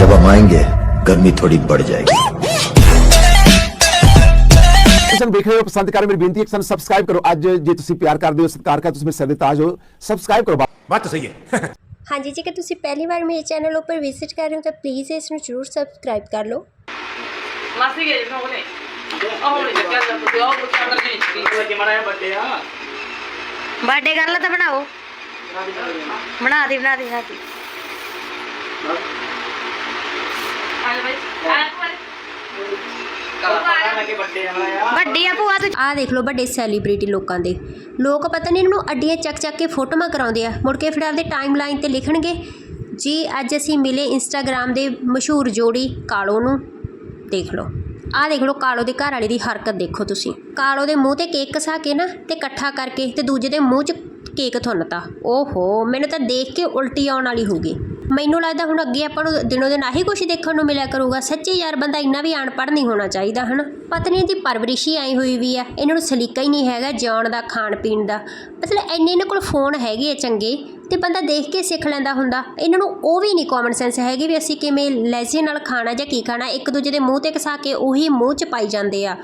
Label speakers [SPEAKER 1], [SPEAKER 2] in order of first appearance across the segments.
[SPEAKER 1] जब हम आएंगे गर्मी थोड़ी बढ़ जाएगी
[SPEAKER 2] ਸਾਨੂੰ ਦੇਖ ਰਹੇ ਹੋ ਪਸੰਦ ਕਰ ਮੇਰੀ ਬੇਨਤੀ ਹੈ ਕਿ ਸਾਨੂੰ ਸਬਸਕ੍ਰਾਈਬ ਕਰੋ ਅੱਜ ਜੇ ਤੁਸੀਂ ਪਿਆਰ ਕਰਦੇ ਹੋ ਸਤਿਕਾਰ ਕਰਦੇ ਹੋ ਤੁਸੀਂ ਮੇਰੇ ਸਿਰ ਦੇ ਤਾਜ ਹੋ ਸਬਸਕ੍ਰਾਈਬ ਕਰੋ
[SPEAKER 3] ਬਾਤ ਤਾਂ ਸਹੀ ਹੈ
[SPEAKER 4] ਹਾਂਜੀ ਜੇਕਰ ਤੁਸੀਂ ਪਹਿਲੀ ਵਾਰ ਮੇਰੇ ਚੈਨਲ ਉੱਪਰ ਵਿਜ਼ਿਟ ਕਰ ਰਹੇ ਹੋ ਤਾਂ ਪਲੀਜ਼ ਇਸ ਨੂੰ ਜ਼ਰੂਰ ਸਬਸਕ੍ਰਾਈਬ ਕਰ ਲਓ
[SPEAKER 5] ਮਾਸੀ ਗਏ ਨਾ ਉਹਨੇ ਆਹ ਉਹਨੇ ਚੱਕਿਆ ਜਦ ਤੁਸੀਂ ਆਹ ਕੁਛ ਅੰਦਰ ਜੀ ਕੀ ਕਿ ਮਰਾਇਆ ਬੱਡੇ ਆ
[SPEAKER 6] ਬਰਥਡੇ ਕਰ ਲਾ ਤਾਂ ਬਣਾਓ ਬਣਾ ਦੇ ਬਣਾ ਦੇ ਬਣਾ ਵੱਡੀ ਆ ਭੂਆ ਤੂੰ।
[SPEAKER 4] ਆਹ ਦੇਖ ਲਓ ਵੱਡੇ ਸੈਲੀਬ੍ਰਿਟੀ ਲੋਕਾਂ ਦੇ। ਲੋਕ ਪਤਾ ਨਹੀਂ ਇਹਨਾਂ ਨੂੰ ਅੱਡੀਆਂ ਚੱਕ ਚੱਕ ਕੇ ਫੋਟੋਆਂ ਕਰਾਉਂਦੇ ਆ। ਮੁੜ ਕੇ ਫਿਰ ਆਪਦੇ ਟਾਈਮ ਲਾਈਨ ਤੇ ਲਿਖਣਗੇ, ਜੀ, ਅੱਜ ਅਸੀਂ ਮਿਲੇ ਇੰਸਟਾਗ੍ਰam ਦੇ ਮਸ਼ਹੂਰ ਜੋੜੀ ਕਾਲੋ ਨੂੰ। ਦੇਖ ਲਓ। ਆਹ ਦੇਖ ਲਓ ਕਾਲੋ ਦੇ ਘਰ ਵਾਲੇ ਦੀ ਹਰਕਤ ਦੇਖੋ ਤੁਸੀਂ। ਕਾਲੋ ਦੇ ਮੂੰਹ ਤੇ ਕੇਕ ਘਸਾ ਕੇ ਨਾ ਤੇ ਇਕੱਠਾ ਕਰਕੇ ਤੇ ਦੂਜੇ ਦੇ ਮੂੰਹ 'ਚ ਕੇਕ ਥੁੰਨਤਾ। ਓਹੋ, ਮੈਨੂੰ ਤਾਂ ਦੇਖ ਕੇ ਉਲਟੀ ਆਉਣ ਵਾਲੀ ਹੋ ਗਈ ਮੈਨੂੰ ਲੱਗਦਾ ਹੁਣ ਅੱਗੇ ਆਪਾਂ ਨੂੰ ਦਿਨੋ ਦਿਨ ਆਹੀ ਕੁਛ ਦੇਖਣ ਨੂੰ ਮਿਲਿਆ ਕਰੂਗਾ। ਸੱਚੀ ਯਾਰ, ਬੰਦਾ ਇੰਨਾ ਵੀ ਅਨਪੜ੍ਹ ਨਹੀਂ ਹੋਣਾ ਚਾਹੀਦਾ, ਹਨਾ? ਪਤਾ ਨਹੀਂ ਇਹਦੀ ਪਰਵਰਿਸ਼ ਹੀ ਆਈ ਹੋਈ ਵੀ ਆ। ਇਹਨਾਂ ਨੂੰ ਸਲੀਕਾ ਹੀ ਨਹੀਂ ਹੈਗਾ ਜਿਉਣ ਦਾ ਖਾਣ ਪੀਣ ਦਾ। ਮਤਲਬ ਇੰਨੇ ਇਹਨਾਂ ਕੋਲ ਫੋਨ ਹੈਗੇ ਆ ਚੰਗੇ। ਤੇ ਬੰਦਾ ਦੇਖ ਕੇ ਸਿੱਖ ਲੈਂਦਾ ਹੁੰਦਾ। ਇਹਨਾਂ ਨੂੰ ਉਹ ਵੀ ਨਹੀਂ ਕਾਮਨ ਸੈਂਸ ਹੈਗੀ ਵੀ ਅਸੀਂ ਕਿਵੇਂ ਲਹਿਜੇ ਨਾਲ ਖਾਣਾ ਜਾਂ ਕੀ ਖਾਣਾ, ਇੱਕ ਦੂਜੇ ਦੇ ਮੂੰਹ ਤੇ ਘਸਾ ਕੇ ਉਹੀ ਮੂੰਹ 'ਚ ਪਾਈ ਜਾਂਦੇ ਆ।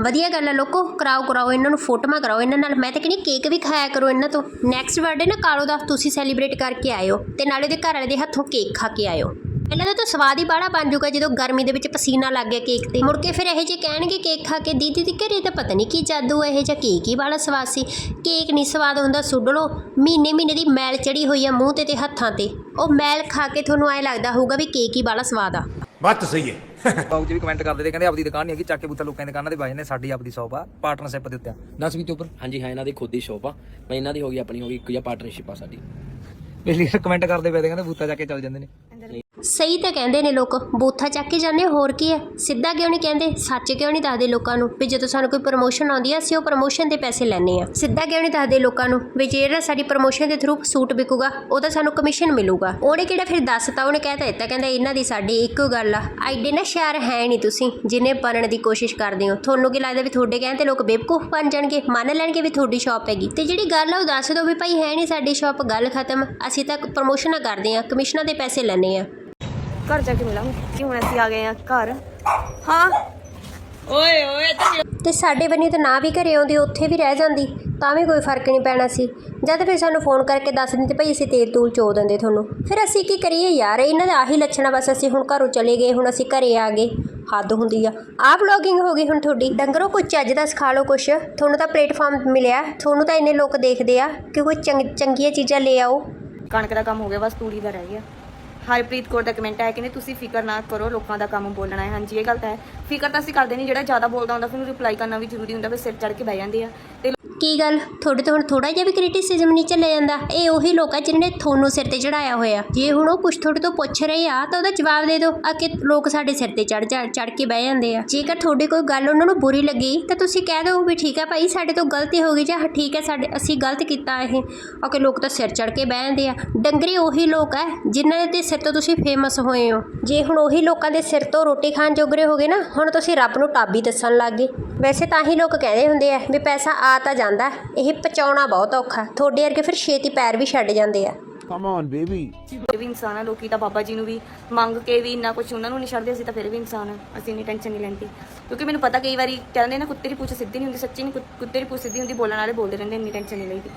[SPEAKER 4] ਵਧੀਆ ਗੱਲ ਆ ਲੋਕੋ, ਕਰਾਓ ਕਰਾਓ, ਇਹਨਾਂ ਨੂੰ ਫੋਟੋਆਂ ਕਰਾਓ, ਇਹਨਾਂ ਨਾਲ ਮੈਂ ਤਾਂ ਕਹਿੰਦੀ ਕੇਕ ਵੀ ਖਾਇਆ ਕਰੋ ਇਹਨਾਂ ਤੋਂ। ਨੈਕਸਟ ਬਰਥਡੇ ਨਾ ਕਾਲੋ ਦਾ ਤੁਸੀਂ ਸੈਲੀਬ੍ਰੇਟ ਕਰਕੇ ਆਇਓ ਤੇ ਨਾਲੇ ਉਹਦੇ ਘਰ ਵਾਲੇ ਦੇ ਹੱਥੋਂ ਕੇਕ ਖਾ ਕੇ ਆਇਓ। ਇਹਨਾਂ ਦਾ ਤਾਂ ਸਵਾਦ ਹੀ ਬਾੜਾ ਬਣ ਜਾਊਗਾ ਜਦੋਂ ਗਰਮੀ ਦੇ ਵਿੱਚ ਪਸੀਨਾ ਲੱਗ ਗਿਆ ਕੇਕ ਤੇ। ਮੁੜ ਕੇ ਫਿਰ ਇਹੋ ਜਿਹੇ ਕਹਿਣਗੇ ਕੇਕ ਖਾ ਕੇ ਦੀਦੀ ਦੀ ਘਰੇ ਤਾਂ ਪਤਾ ਨਹੀਂ ਕੀ ਜਾਦੂ ਹੈ ਇਹ ਜਿਹਾ ਕੇਕ ਹੀ ਬਾੜਾ ਸਵਾਦ ਸੀ। ਕੇਕ ਨਹੀਂ ਸਵਾਦ ਹੁੰਦਾ ਸੁੱਟ ਲਓ ਮਹੀਨੇ ਮਹੀਨੇ ਦੀ ਮੈਲ ਚੜੀ ਹੋਈ ਆ ਮੂੰਹ ਤੇ ਤੇ ਹੱਥਾਂ ਤੇ। ਉਹ ਮੈਲ ਖਾ ਕੇ ਤੁਹਾਨੂੰ ਐ ਲੱਗਦਾ ਹੋਊਗਾ ਵੀ ਕੇਕ ਹੀ ਬਾੜਾ ਸਵਾਦ ਆ।
[SPEAKER 3] ਬਾਤ ਤਾਂ ਸਹੀ ਹੈ।
[SPEAKER 7] ਲੋਕ ਜੀ ਵੀ ਕਮੈਂਟ ਕਰਦੇ ਤੇ ਕਹਿੰਦੇ ਆਪਦੀ ਦੁਕਾਨ ਨਹੀਂ ਹੈਗੀ ਚੱਕ ਕੇ ਬੁੱਤਾ ਲੋਕਾਂ ਦੀ ਦੁਕਾਨਾਂ ਦੇ ਬਾਜੇ ਨੇ ਸਾਡੀ ਆਪਦੀ ਸ਼ੌਪ ਆ ਪਾਰਟਨਰਸ਼ਿਪ ਦੇ ਉੱਤੇ ਦੱਸ ਵੀ ਤੇ ਉੱਪਰ
[SPEAKER 8] ਹਾਂਜੀ ਹਾਂ ਇਹਨਾਂ ਦੀ ਖੁਦ ਦੀ ਸ਼ੋਪ ਆ। ਮੈਂ ਇਹਨਾਂ ਦੀ ਹੋ ਗਈ ਆਪਣੀ ਹੋ ਗਈ ਇੱਕ ਜਾਂ ਪਾਰਟਨਰਸ਼ਿਪ ਆ ਸਾਡੀ।
[SPEAKER 7] ਪਿਛਲੀ ਵਾਰ ਕਮੈਂਟ ਕਰਦੇ ਪਏ ਤੇ ਕਹਿੰਦੇ ਬੂਤਾ ਚੱਕ ਕੇ ਚੱਲ ਜਾਂਦੇ ਨੇ।
[SPEAKER 4] ਸਹੀ ਤਾਂ ਕਹਿੰਦੇ ਨੇ ਲੋਕ, ਬੂਥਾ ਚੱਕ ਕੇ ਜਾਂਦੇ ਹੋਰ ਕੀ ਹੈ? ਸਿੱਧਾ ਕਿਉਂ ਨਹੀਂ ਕਹਿੰਦੇ? ਸੱਚ ਕਿਉਂ ਨਹੀਂ ਦੱਸਦੇ ਲੋਕਾਂ ਨੂੰ ਵੀ ਜਦੋਂ ਸਾਨੂੰ ਕੋਈ ਪ੍ਰਮੋਸ਼ਨ ਆਉਂਦੀ ਆ ਅਸੀਂ ਉਹ ਪ੍ਰਮੋਸ਼ਨ ਦੇ ਪੈਸੇ ਲੈਣੇ ਆ ਸਿੱਧਾ ਕਿਉਂ ਨਹੀਂ ਦੱਸਦੇ ਲੋਕਾਂ ਨੂੰ ਵੀ ਜਿਹੜਾ ਸਾਡੀ ਪ੍ਰਮੋਸ਼ਨ ਦੇ ਥਰੂ ਸੂਟ ਵਿਕੂਗਾ, ਉਹਦਾ ਸਾਨੂੰ ਕਮਿਸ਼ਨ ਮਿਲੂਗਾ? ਉਹਨੇ ਕਿਹੜਾ ਫਿਰ ਦੱਸਤਾ? ਉਹਨੇ ਕਹਿਤਾ ਦਿੱਤਾ, ਕਹਿੰਦਾ ਇਹਨਾਂ ਦੀ ਸਾਡੀ ਇੱਕੋ ਗੱਲ ਆ। ਐਡੇ ਨਾ ਸ਼ਹਿਰ ਹੈ ਨਹੀਂ ਤੁਸੀਂ, ਜਿੰਨੇ ਬਣਨ ਦੀ ਕੋਸ਼ਿਸ਼ ਕਰਦੇ ਹੋ। ਤੁਹਾਨੂੰ ਕੀ ਲੱਗਦਾ ਵੀ ਤੁਹਾਡੇ ਕਹਿਣ 'ਤੇ ਲੋਕ ਬੇਵਕੂਫ ਬਣ ਜਾਣਗੇ? ਮੰਨ ਲੈਣਗੇ ਵੀ ਤੁਹਾਡੀ ਸ਼ਾਪ ਹੈਗੀ। ਤੇ ਜਿਹੜੀ ਗੱਲ ਆ, ਉਹ ਦੱਸ ਦਿਓ ਵੀ ਭਾਈ ਹੈ ਨਹੀਂ ਸਾਡੀ ਸ਼ਾਪ ਗੱਲ ਖਤਮ। ਅਸੀਂ ਤਾਂ ਪ੍ਰਮੋਸ਼ਨਾਂ ਕਰਦੇ ਆ ਕਮਿਸ਼ਨਾਂ ਦੇ ਪੈਸੇ ਲੈਣੇ ਆ
[SPEAKER 6] ਘਰ ਜਾ ਕੇ ਮਿਲਾਂਗੇ। ਕਿ ਹੁਣ ਅਸੀਂ ਆ ਗਏ ਆ ਘਰ। ਹਾਂ।
[SPEAKER 5] ਓਏ ਓਏ ਤੇ
[SPEAKER 4] ਤੇ ਸਾਡੇ ਬੰਨੀ ਤਾਂ ਨਾ ਵੀ ਘਰੇ ਆਉਂਦੀ ਉੱਥੇ ਵੀ ਰਹਿ ਜਾਂਦੀ ਤਾਂ ਵੀ ਕੋਈ ਫ਼ਰਕ ਨਹੀਂ ਪੈਣਾ ਸੀ। ਜਦ ਫਿਰ ਸਾਨੂੰ ਫੋਨ ਕਰਕੇ ਦੱਸ ਦਿੰਦੇ ਭਈ ਅਸੀਂ ਤੇਲ ਤੂਲ ਚੋ ਦਿੰਦੇ ਤੁਹਾਨੂੰ। ਫਿਰ ਅਸੀਂ ਕੀ ਕਰੀਏ ਯਾਰ ਇਹਨਾਂ ਦਾ ਆਹੀ ਲੱਛਣਾ ਬਸ ਅਸੀਂ ਹੁਣ ਘਰੋਂ ਚਲੇ ਗਏ ਹੁਣ ਅਸੀਂ ਘਰੇ ਆ ਗਏ। ਹੱਦ ਹੁੰਦੀ ਆ। ਆਹ ਵਲੌਗਿੰਗ ਹੋ ਗਈ ਹੁਣ ਤੁਹਾਡੀ। ਡੰਗਰੋ ਕੁਝ ਚੱਜ ਦਾ ਸਿਖਾ ਲਓ ਕੁਛ। ਤੁਹਾਨੂੰ ਤਾਂ ਪਲੇਟਫਾਰਮ ਮਿਲਿਆ। ਤੁਹਾਨੂੰ ਤਾਂ ਇੰਨੇ ਲੋਕ ਦੇਖਦੇ ਆ ਕਿ ਕੋਈ ਚੰਗ- ਚੰਗੀਆਂ ਚੀਜ਼ਾਂ ਲੈ ਆਓ।
[SPEAKER 6] ਕਣਕ ਦਾ ਕੰਮ ਹੋ ਗਿਆ ਬਸ ਤੂੜੀ ਦਾ ਰਹਿ ਗਿਆ। ਹਰਪ੍ਰੀਤ ਕੌਰ ਦਾ ਕਮੈਂਟ ਹੈ ਕਿ ਨੇ ਤੁਸੀਂ ਫਿਕਰ ਨਾ ਕਰੋ, ਲੋਕਾਂ ਦਾ ਕੰਮ ਬੋਲਣਾ ਹੈ। ਹਾਂਜੀ, ਇਹ ਗੱਲ ਤਾਂ ਹੈ। ਫਿਕਰ ਤਾਂ ਅਸੀਂ ਕਰਦੇ ਨਹੀਂ, ਜਿਹੜਾ ਜ਼ਿਆਦਾ ਬੋਲਦਾ ਹੁੰਦਾ, ਫਿਰ ਉਹਨੂੰ ਰਿਪਲਾਈ ਕਰਨਾ ਵੀ ਜ਼ਰੂਰੀ ਹੁੰਦਾ, ਫਿਰ ਸਿਰ ਚੜ ਕੇ ਬਹਿ ਜਾਂਦੇ ਆ। ਤੇ
[SPEAKER 4] ਕੀ ਗੱਲ? ਤੁਹਾਡੇ ਤੋਂ ਹੁਣ ਥੋੜਾ ਜਿਹਾ ਵੀ ਕ੍ਰਿਟਿਸਿਜ਼ਮ ਨਹੀਂ ਚੱਲਿਆ ਜਾਂਦਾ? ਇਹ ਉਹੀ ਲੋਕ ਆ ਜਿਨ੍ਹਾਂ ਨੇ ਤੁਹਾਨੂੰ ਸਿਰ ਤੇ ਚੜਾਇਆ ਹੋਇਆ। ਜੇ ਹੁਣ ਉਹ ਕੁਝ ਤੁਹਾਡੇ ਤੋਂ ਪੁੱਛ ਰਹੇ ਆ, ਤਾਂ ਉਹਦਾ ਜਵਾਬ ਦੇ ਦਿਓ। ਆ ਕਿ ਲੋਕ ਸਾਡੇ ਸਿਰ ਤੇ ਚੜ ਜਾ ਚੜ ਕੇ ਬਹਿ ਜਾਂਦੇ ਆ। ਜੇਕਰ ਤੁਹਾਡੀ ਕੋਈ ਗੱਲ ਉਹਨਾਂ ਨੂੰ ਬੁਰੀ ਲੱਗੀ, ਤਾਂ ਤੁਸੀਂ ਕਹਿ ਦਿਓ ਵੀ ਠੀਕ ਹੈ ਭਾਈ, ਸਾਡੇ ਤੋਂ ਗਲਤੀ ਹੋ ਗਈ, ਜਾਂ ਠੀਕ ਹੈ ਸਾਡੇ, ਅਸੀਂ ਗਲਤ ਕੀਤਾ ਇਹ। ਓਕੇ ਲੋਕ ਤਾਂ ਸਿਰ ਚੜ ਕੇ ਬਹਿ ਜਾਂਦੇ ਆ। ਡੰਗਰੇ ਉਹੀ ਲੋਕ ਆ ਜਿਨ੍ਹਾਂ ਦੇ ਸਿਰ ਤੋਂ ਤੁਸੀਂ ਫੇਮਸ ਹੋਏ ਹੋ। ਜੇ ਹੁਣ ਉਹੀ ਲੋਕਾਂ ਦੇ ਸਿਰ ਤੋਂ ਰੋਟੀ ਖਾਣ ਜੋਗਰੇ ਹੋ ਗਏ ਨਾ, ਹੁਣ ਤੁਸੀਂ ਰੱਬ ਨੂੰ ਟਾਬੀ ਦੱਸਣ ਲੱਗ ਗਏ। ਵੈਸੇ ਤਾਂ ਹੀ ਲੋਕ ਕਹਿੰਦੇ ਹੁੰਦੇ ਆ ਵੀ ਪੈਸਾ ਆ ਤਾਂ ਜਾਂਦਾ ਇਹ ਪਚਾਉਣਾ ਬਹੁਤ ਔਖਾ। ਤੁਹਾਡੇ ਵਰਗੇ ਫਿਰ ਛੇਤੀ ਪੈਰ ਵੀ ਛੱਡ ਜਾਂਦੇ ਆ।
[SPEAKER 2] ਕਮ ਔਨ ਬੇਬੀ
[SPEAKER 6] ਵੀ ਇਨਸਾਨ ਆ ਲੋਕੀ ਤਾਂ ਬਾਬਾ ਜੀ ਨੂੰ ਵੀ ਮੰਗ ਕੇ ਵੀ ਇੰਨਾ ਕੁਝ ਉਹਨਾਂ ਨੂੰ ਨਹੀਂ ਛੱਡਦੇ ਅਸੀਂ ਤਾਂ ਫਿਰ ਵੀ ਇਨਸਾਨ ਆ ਅਸੀਂ ਇੰਨੀ ਟੈਨਸ਼ਨ ਨਹੀਂ ਲੈਂਦੇ। ਕਿਉਂਕਿ ਮੈਨੂੰ ਪਤਾ ਕਈ ਵਾਰੀ ਕਹਿੰਦੇ ਨਾ ਕੁੱਤੇ ਦੀ ਪੂਛ ਸਿੱਧੀ ਨਹੀਂ ਹੁੰਦੀ ਸੱਚੀ ਨਹੀਂ ਕੁੱਤੇ ਦੀ ਪੂਛ ਸਿੱਧੀ ਹੁੰਦੀ ਬੋਲਣ ਵਾਲੇ ਬੋਲਦੇ ਰਹਿੰਦੇ ਇੰਨੀ ਟੈਨਸ਼ਨ ਨਹੀਂ ਲਈਦੀ।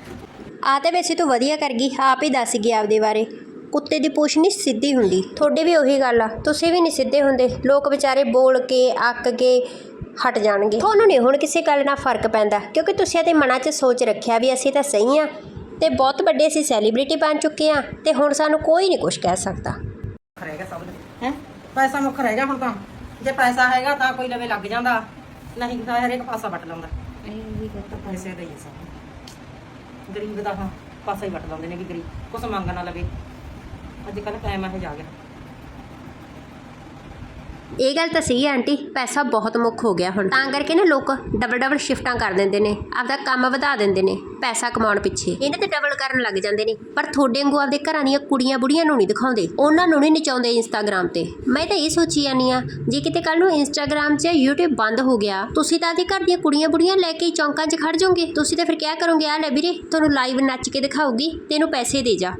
[SPEAKER 4] ਆ ਤੇ ਵੈਸੇ ਤੂੰ ਵਧੀਆ ਕਰ ਗਈ ਆਪ ਹੀ ਦੱਸ ਗਈ ਆਪਦੇ ਬਾਰੇ। ਕੁੱਤੇ ਦੀ ਪੂਛ ਨਹੀਂ ਸਿੱਧੀ ਹੁੰਦੀ। ਤੁਹਾਡੇ ਵੀ ਉਹੀ ਗੱਲ ਆ ਤੁਸੀਂ ਵੀ ਨਹੀਂ ਸਿੱਧੇ ਹੁੰਦੇ। ਲੋਕ ਵਿਚਾਰੇ ਬੋਲ ਕੇ ਅੱਕ ਕੇ ਹਟ ਜਾਣਗੇ। ਤੁਹਾਨੂੰ ਨਹੀਂ ਹੁਣ ਕਿਸੇ ਗੱਲ ਨਾਲ ਫ਼ਰਕ ਪੈਂਦਾ ਕਿਉਂਕਿ ਤੁਸੀਂ ਇਹਦੇ ਮਨਾਂ 'ਚ ਸੋਚ ਰੱਖਿਆ ਵੀ ਅਸੀਂ ਤਾਂ ਸਹੀ ਆ ਤੇ ਬਹੁਤ ਵੱਡੇ ਅਸੀਂ ਸੈਲੀਬ੍ਰਿਟੀ ਬਣ ਚੁੱਕੇ ਆ ਤੇ ਹੁਣ ਸਾਨੂੰ ਕੋਈ ਨਹੀਂ ਕੁਝ ਕਹਿ ਸਕਦਾ।
[SPEAKER 9] ਰਹੇਗਾ ਸਭ ਦੇ। ਹੈ? ਪੈਸਾ ਮੁੱਖ ਰਹੇਗਾ ਹੁਣ ਤਾਂ। ਜੇ ਪੈਸਾ ਹੈਗਾ ਤਾਂ ਕੋਈ ਲਵੇ ਲੱਗ ਜਾਂਦਾ। ਨਹੀਂ ਤਾਂ ਹਰੇਕ ਪਾਸਾ ਵੱਟ ਲਾਉਂਦਾ ਪੈਸੇ ਦਾ ਹੀ ਹੈ ਸਭ। ਗਰੀਬ ਦਾ ਹਾਂ ਪਾਸਾ ਹੀ ਵੱਟ ਲਾਉਂਦੇ ਨੇ ਕਿ ਗਰੀਬ। ਕੁਛ ਮੰਗ ਨਾ ਲਵੇ। ਅੱਜ ਕੱਲ੍ਹ ਟਾਈਮ ਇਹੋ ਆ ਗਿਆ।
[SPEAKER 4] ਇਹ ਗੱਲ ਤਾਂ ਸਹੀ ਹੈ ਆਂਟੀ, ਪੈਸਾ ਬਹੁਤ ਮੁੱਖ ਹੋ ਗਿਆ ਹੁਣ। ਤਾਂ ਕਰਕੇ ਨਾ ਲੋਕ ਡਬਲ ਡਬਲ ਸ਼ਿਫਟਾਂ ਕਰ ਦਿੰਦੇ ਨੇ, ਆਪਦਾ ਕੰਮ ਵਧਾ ਦਿੰਦੇ ਨੇ, ਪੈਸਾ ਕਮਾਉਣ ਪਿੱਛੇ। ਇਹਨਾਂ ਤੇ ਡਬਲ ਕਰਨ ਲੱਗ ਜਾਂਦੇ ਨੇ, ਪਰ ਤੁਹਾਡੇ ਵਾਂਗੂ ਆਪਦੇ ਘਰਾਂ ਦੀਆਂ ਕੁੜੀਆਂ ਬੁੜੀਆਂ ਨੂੰ ਨਹੀਂ ਦਿਖਾਉਂਦੇ, ਉਹਨਾਂ ਨੂੰ ਨਹੀਂ ਨਚਾਉਂਦੇ ਇੰਸਟਾਗ੍ਰam ਤੇ। ਮੈਂ ਤਾਂ ਇਹ ਸੋਚੀ ਜਾਂਦੀ ਆ ਜੇ ਕਿਤੇ ਕੱਲ ਨੂੰ ਇੰਸਟਾਗ੍ਰam 'ਚ YouTube ਬੰਦ ਹੋ ਗਿਆ, ਤੁਸੀਂ ਤਾਂ ਆਪਦੇ ਘਰ ਦੀਆਂ ਕੁੜੀਆਂ ਬੁੜੀਆਂ ਲੈ ਕੇ ਚੌਂਕਾਂ 'ਚ ਖੜ ਜਾਓਗੇ। ਤੁਸੀਂ ਤਾਂ ਫਿਰ ਕਿਆ ਕਰੋਗੇ? ਆ ਲੈ ਵੀਰੇ, ਤੁਹਾਨੂੰ ਲਾਈਵ ਨੱਚ ਕੇ ਦਿਖਾਊਗੀ, ਤੈਨੂੰ ਪੈਸੇ ਦੇ ਜਾ।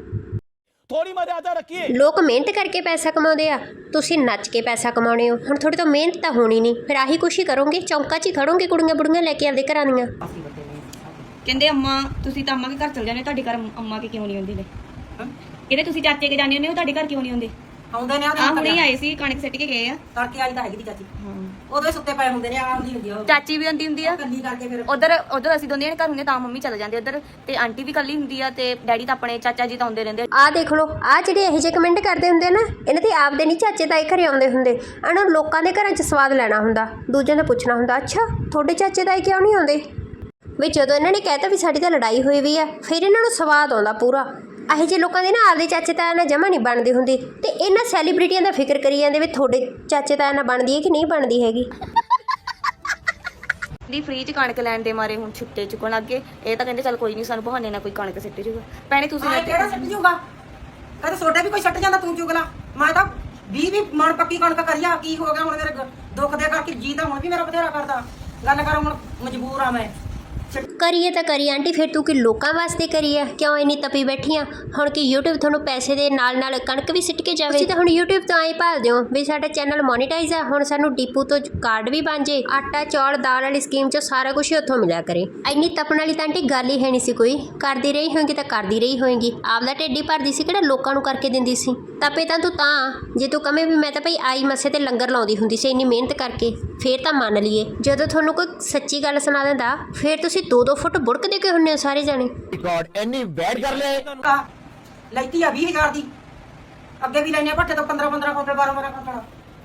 [SPEAKER 3] ਥੋੜੀ ਮਰਿਆਦਾ ਰੱਖੀਏ।
[SPEAKER 4] ਲੋਕ ਮਿਹਨਤ ਕਰਕੇ ਪੈਸਾ ਕਮਾਉਂਦੇ ਆ। ਤੁਸੀਂ ਨੱਚ ਕੇ ਪੈਸਾ ਕਮਾਉਣੇ ਹੋ। ਹੁਣ ਥੋੜੀ ਤਾਂ ਮਿਹਨਤ ਤਾਂ ਹੋਣੀ ਨਹੀਂ। ਫਿਰ ਆਹੀ ਕੁਛ ਹੀ ਕਰੋਗੇ? ਚੌਂਕਾ 'ਚ ਹੀ ਖੜੋਗੇ ਕੁੜੀਆਂ ਬੁੜੀਆਂ ਲੈ ਕੇ ਆਪਦੇ ਘਰਾਂ ਦੀਆਂ?
[SPEAKER 6] ਕਹਿੰਦੇ ਅੰਮਾ ਤੁਸੀਂ ਤਾਂ ਅੰਮਾ ਦੇ ਘਰ ਚਲ ਜਾਂਦੇ ਤੁਹਾਡੇ ਘਰ ਅੰਮਾ ਕੇ ਕਿਉਂ ਨਹੀਂ ਹੁੰਦੀ ਨੇ? ਕਹਿੰਦੇ ਤੁਸੀਂ ਚਾਚੇ ਕੇ ਜਾਂਦੇ ਹੁੰਦੇ ਹੋ ਤੁਹਾਡੇ ਘਰ ਕਿਉਂ ਨਹੀਂ ਹੁੰਦੇ
[SPEAKER 9] ਆਉਂਦੇ ਨੇ
[SPEAKER 6] ਆ ਹੁਣੇ ਆਏ ਸੀ ਕਣਕ ਸਿੱਟ ਕੇ ਗਏ ਆ।
[SPEAKER 9] ਤੜਕੇ ਆਈ ਤਾਂ ਹੈਗੀ ਦੀ ਚਾਚੀ। ਉਦੋਂ ਹੀ ਸੁੱਤੇ ਪਏ ਹੁੰਦੇ ਨੇ ਆਉਂਦੀ ਹੁੰਦੀ ਆ ਉਹ।
[SPEAKER 6] ਚਾਚੀ ਵੀ ਆਉਂਦੀ ਹੁੰਦੀ ਆ।
[SPEAKER 9] ਕੱਲੀ ਕਰਕੇ ਫਿਰ।
[SPEAKER 6] ਉਧਰ ਉਧਰ ਅਸੀਂ ਦੋਨੇ ਜਣੇ ਘਰ ਹੁੰਦੇ ਤਾਂ ਮੰਮੀ ਚਲੇ ਜਾਂਦੇ ਉਧਰ। ਤੇ ਆਂਟੀ ਵੀ ਕੱਲੀ ਹੁੰਦੀ ਆ ਤੇ ਡੈਡੀ ਤਾਂ ਆਪਣੇ ਚਾਚਾ ਜੀ ਤਾਂ ਆਉਂਦੇ ਰਹਿੰਦੇ ਆ।
[SPEAKER 4] ਆਹ ਦੇਖ ਲਓ ਆਹ ਜਿਹੜੇ ਇਹੋ ਜਿਹੇ ਕਮੈਂਟ ਕਰਦੇ ਹੁੰਦੇ ਆ ਨਾ ਇਹਨਾਂ ਦੇ ਆਪਦੇ ਨਹੀਂ ਚਾਚੇ ਤਾਏ ਘਰੇ ਆਉਂਦੇ ਹੁੰਦੇ। ਇਹਨਾਂ ਨੂੰ ਲੋਕਾਂ ਦੇ ਘਰਾਂ 'ਚ ਸਵਾਦ ਲੈਣਾ ਹੁੰਦਾ। ਦੂਜਿਆਂ ਦਾ ਪੁੱਛਣਾ ਹੁੰਦਾ ਅੱਛਾ ਤੁਹਾਡੇ ਚਾਚੇ ਤਾਏ ਕਿਉਂ ਨਹੀਂ ਆਉਂਦੇ? ਵੀ ਜਦੋਂ ਇਹਨਾਂ ਨੇ ਕਹਿਤਾ ਵੀ ਸਾਡੀ ਤਾਂ ਲੜਾਈ ਹੋਈ ਵੀ ਆ ਫਿਰ ਇਹਨਾਂ ਨੂੰ ਸਵਾਦ ਆਉਂਦਾ ਪੂਰਾ। ਇਹੋ ਜਿਹੇ ਲੋਕਾਂ ਦੇ ਨਾ ਆਪਦੇ ਚਾਚੇ ਤਾਇਆ ਨਾਲ ਜਮਾ ਨਹੀਂ ਬਣਦੀ ਹੁੰਦੀ ਤੇ ਇਹਨਾਂ ਸੈਲੀਬ੍ਰਿਟੀਆਂ ਦਾ ਫਿਕਰ ਕਰੀ ਜਾਂਦੇ ਵੀ ਤੁਹਾਡੇ ਚਾਚੇ ਤਾਇਆ ਨਾਲ ਬਣਦੀ ਹੈ ਕਿ ਨਹੀਂ ਬਣਦੀ ਹੈਗੀ?
[SPEAKER 6] ਦੀ ਫ੍ਰੀ ਚ ਕਣਕ ਲੈਣ ਦੇ ਮਾਰੇ ਹੁਣ ਛੁੱਟੇ ਚੁੱਕਣ ਲੱਗੇ ਇਹ ਤਾਂ ਕਹਿੰਦੇ ਚੱਲ ਕੋਈ ਨਹੀਂ ਸਾਨੂੰ ਬਹਾਨੇ ਨਾਲ ਕੋਈ ਕਣਕ ਸਿੱਟ ਜੂਗਾ। ਭੈਣੇ ਤੁਸੀਂ
[SPEAKER 9] ਮੈਂ ਕਿਹੜਾ ਸੱਟ ਜੂਗਾ? ਕਦੇ ਸੋਡੇ ਵੀ ਕੋਈ ਸੱਟ ਜਾਂਦਾ ਤੂੰ ਚੁਗਲਾ। ਮੈਂ ਤਾਂ 20 ਵੀ ਮਣ ਪੱਕੀ ਕਣਕ ਕਰੀਆ ਕੀ ਹੋ ਗਿਆ ਹੁਣ ਮੇਰੇ ਗ- ਦੁੱਖ ਦੇ ਕਰਕੇ ਜੀ ਤਾਂ ਹੁਣ ਵੀ ਮੇਰਾ ਬਥੇਰਾ ਕਰਦਾ। ਗੱਲ ਕਰ ਹੁਣ ਮਜਬੂਰ ਆ ਮੈਂ।
[SPEAKER 4] ਕਰੀਏ ਤਾਂ ਕਰੀ ਆਂਟੀ, ਫਿਰ ਤੂੰ ਕਿ ਲੋਕਾਂ ਵਾਸਤੇ ਕਰੀ ਆ ਕਿਉਂ ਇੰਨੀ ਤਪੀ ਬੈਠੀ ਆ? ਹੁਣ ਕਿ YouTube ਤੁਹਾਨੂੰ ਪੈਸੇ ਦੇ ਨਾਲ ਨਾਲ ਕਣਕ ਵੀ ਸਿੱਟ ਕੇ ਜਾਵੇ? ਤੁਸੀਂ ਤਾਂ ਹੁਣ YouTube ਤੋਂ ਆਏ ਭਾਲ ਹੋ ਵੀ ਸਾਡਾ ਚੈਨਲ ਮੋਨੀਟਾਈਜ਼ ਆ, ਹੁਣ ਸਾਨੂੰ ਡੀਪੂ ਤੋਂ ਕਾਰਡ ਵੀ ਬਣ ਜੇ। ਆਟਾ, ਚੌਲ, ਦਾਲ ਵਾਲੀ ਸਕੀਮ ਚੋਂ ਸਾਰਾ ਕੁਝ ਉੱਥੋਂ ਮਿਲਿਆ ਕਰੇ। ਇੰਨੀ ਤਪਣ ਵਾਲੀ ਤਾਂ ਆਂਟੀ ਗੱਲ ਹੀ ਹੈ ਨਹੀਂ ਸੀ ਕੋਈ। ਕਰਦੀ ਰਹੀ ਹੋਏਗੀ ਤਾਂ ਕਰਦੀ ਰਹੀ ਹੋਏਗੀ। ਆਪਦਾ ਢਿੱਡੀ ਭਰਦੀ ਸੀ ਕਿਹੜਾ ਲੋਕਾਂ ਨੂੰ ਕਰਕੇ ਦਿੰਦੀ ਸੀ। ਤਪੇ ਤਾਂ ਤੂੰ ਤਾਂ। ਜੇ ਤੂੰ ਕਵੇਂ ਵੀ ਮੈਂ ਤਾਂ ਭਈ ਆਈ ਮੱਸੇ ਤੇ ਲੰਗਰ ਲਾਉਂਦੀ ਹੁੰਦੀ ਸੀ ਇੰਨੀ ਮਿਹਨਤ ਕਰਕੇ ਫੇਰ ਤਾਂ ਮੰਨ ਲਈਏ। ਜਦੋਂ ਤੁਹਾਨੂੰ ਕੋਈ ਸੱਚੀ ਗੱਲ ਸੁਣਾ ਦਿੰਦਾ ਫੇਰ ਤੁਸੀਂ ਦੋ ਦੋ ਫੁੱਟ ਬੁੜਕਦੇ ਕਿਉਂ ਹੁੰਨੇ ਹੋ ਸਾਰੇ ਜਾਣੇ?
[SPEAKER 2] ਗॉड ਇੰਨੀ ਬੈਡ ਕਰ ਲੈ
[SPEAKER 9] ਕਾ ਲੈਤੀ ਆ 20000 ਦੀ। ਅੱਗੇ ਵੀ ਲੈਣੇ ਭੱਠੇ ਤੋਂ 15 15 ਕੁਇੰਟਲ 12 12 ਕੁਇੰਟਲ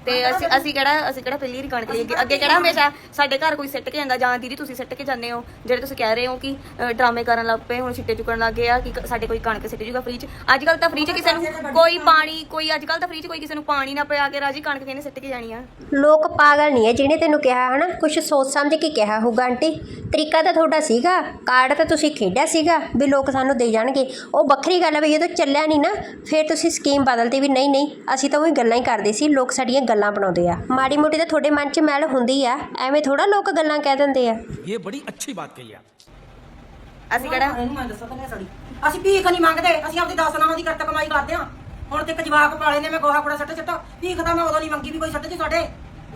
[SPEAKER 6] ਤੇ ਅਸੀਂ ਅਸੀਂ ਕਿਹੜਾ ਅਸੀਂ ਕਿਹੜਾ ਪਹਿਲੀ ਵਾਰੀ ਕਣਕ ਲਈ ਅੱਗੇ- ਅੱਗੇ ਕਿਹੜਾ ਹਮੇਸ਼ਾ ਸਾਡੇ ਘਰ ਕੋਈ ਸਿੱਟ ਕੇ ਜਾਂਦਾ? ਜਾਂ ਦੀਦੀ ਤੁਸੀਂ ਸਿੱਟ ਕੇ ਜਾਂਦੇ ਹੋ? ਜਿਹੜੇ ਤੁਸੀਂ ਕਹਿ ਰਹੇ ਹੋ ਕਿ ਅ, ਡਰਾਮੇ ਕਰਨ ਲੱਗ ਪਏ ਹੁਣ ਛਿੱਟੇ ਚੁੱਕਣ ਲੱਗ ਗਏ ਆ ਕਿ ਕ- ਸਾਡੇ ਕੋਈ ਕਣਕ ਸਿੱਟ ਜੂਗਾ ਫ੍ਰੀ ਚ ਅੱਜ ਕੱਲ ਤਾਂ ਫ੍ਰੀ ਚ ਕਿਸੇ ਨੂੰ ਕੋਈ ਪਾਣੀ ਕੋਈ ਅੱਜ ਕੱਲ ਤਾਂ ਫ੍ਰੀ ਚ ਕੋਈ ਕਿਸੇ ਨੂੰ ਪਾਣੀ ਨਾ ਪਿਆ ਕੇ ਰਾਜੀ ਕਣਕ ਕਿਹਨੇ ਸਿੱਟ ਕੇ ਜਾਣੀ ਆ?
[SPEAKER 4] ਲੋਕ ਪਾਗਲ ਨਹੀਂ ਹੈ ਜਿਹਨੇ ਤੈਨੂੰ ਕਿਹਾ ਹਨਾ? ਕੁਝ ਸੋਚ ਸਮਝ ਕੇ ਕਿਹਾ ਹੋਊਗਾ ਆਂਟੀ। ਤਰੀਕਾ ਤਾਂ ਤੁਹਾਡਾ ਸੀਗਾ। ਕਾਰਡ ਤਾਂ ਤੁਸੀਂ ਖੇਡਿਆ ਸੀਗਾ ਵੀ ਲੋਕ ਸਾਨੂੰ ਦੇ ਜਾਣਗੇ। ਉਹ ਵੱਖਰੀ ਗੱਲ ਹੈ ਵੀ ਜਦੋਂ ਚੱਲਿਆ ਨਹੀਂ ਨਾ ਫਿਰ ਤੁਸੀਂ ਸਕੀਮ ਬਦਲਤੀ ਵੀ ਨਹੀਂ ਨਹੀਂ ਅਸੀਂ ਤਾਂ ਉਹੀ ਗੱਲਾਂ ਹੀ ਕਰਦੇ ਸੀ। ਲੋਕ ਸਾਡੀਆਂ ਗੱਲਾਂ ਗੱਲਾਂ ਬਣਾਉਂਦੇ ਆ। ਮਾੜੀ ਮੋਟੀ ਤਾਂ ਤੁਹਾਡੇ ਮਨ 'ਚ ਮੈਲ ਹੁੰਦੀ ਆ। ਐਵੇਂ ਥੋੜਾ ਲੋਕ ਗੱਲਾਂ ਕਹਿ ਦਿੰਦੇ ਆ।
[SPEAKER 3] ਇਹ ਬੜੀ ਅੱਛੀ ਬਾਤ ਕਹੀ ਆਪ
[SPEAKER 6] ਅਸੀਂ ਕਿਹੜਾ?
[SPEAKER 9] ਇਹਨੂੰ ਮੈਂ ਦੱਸੋ ਕਿੰਨੇ ਸੜੀ ਅਸੀਂ ਭੀਖ ਨਹੀਂ ਮੰਗਦੇ। ਅਸੀਂ ਆਪਦੀ ਦਸ ਨਾਵਾਂ ਦੀ ਕਰਤ ਕਮਾਈ ਕਰਦੇ ਹਾਂ। ਹੁਣ ਤੱਕ ਜਵਾਕ ਪਾਲੇ ਨੇ ਮੈਂ ਗੋਹਾ ਕੂੜਾ ਸੱਟ ਸੱਟਾ ਭੀਖ ਤਾਂ ਮੈਂ ਉਦੋਂ ਨਹੀਂ ਮੰਗੀ ਵੀ ਕੋਈ ਸੱਟ ਜੀ ਸਾਡੇ।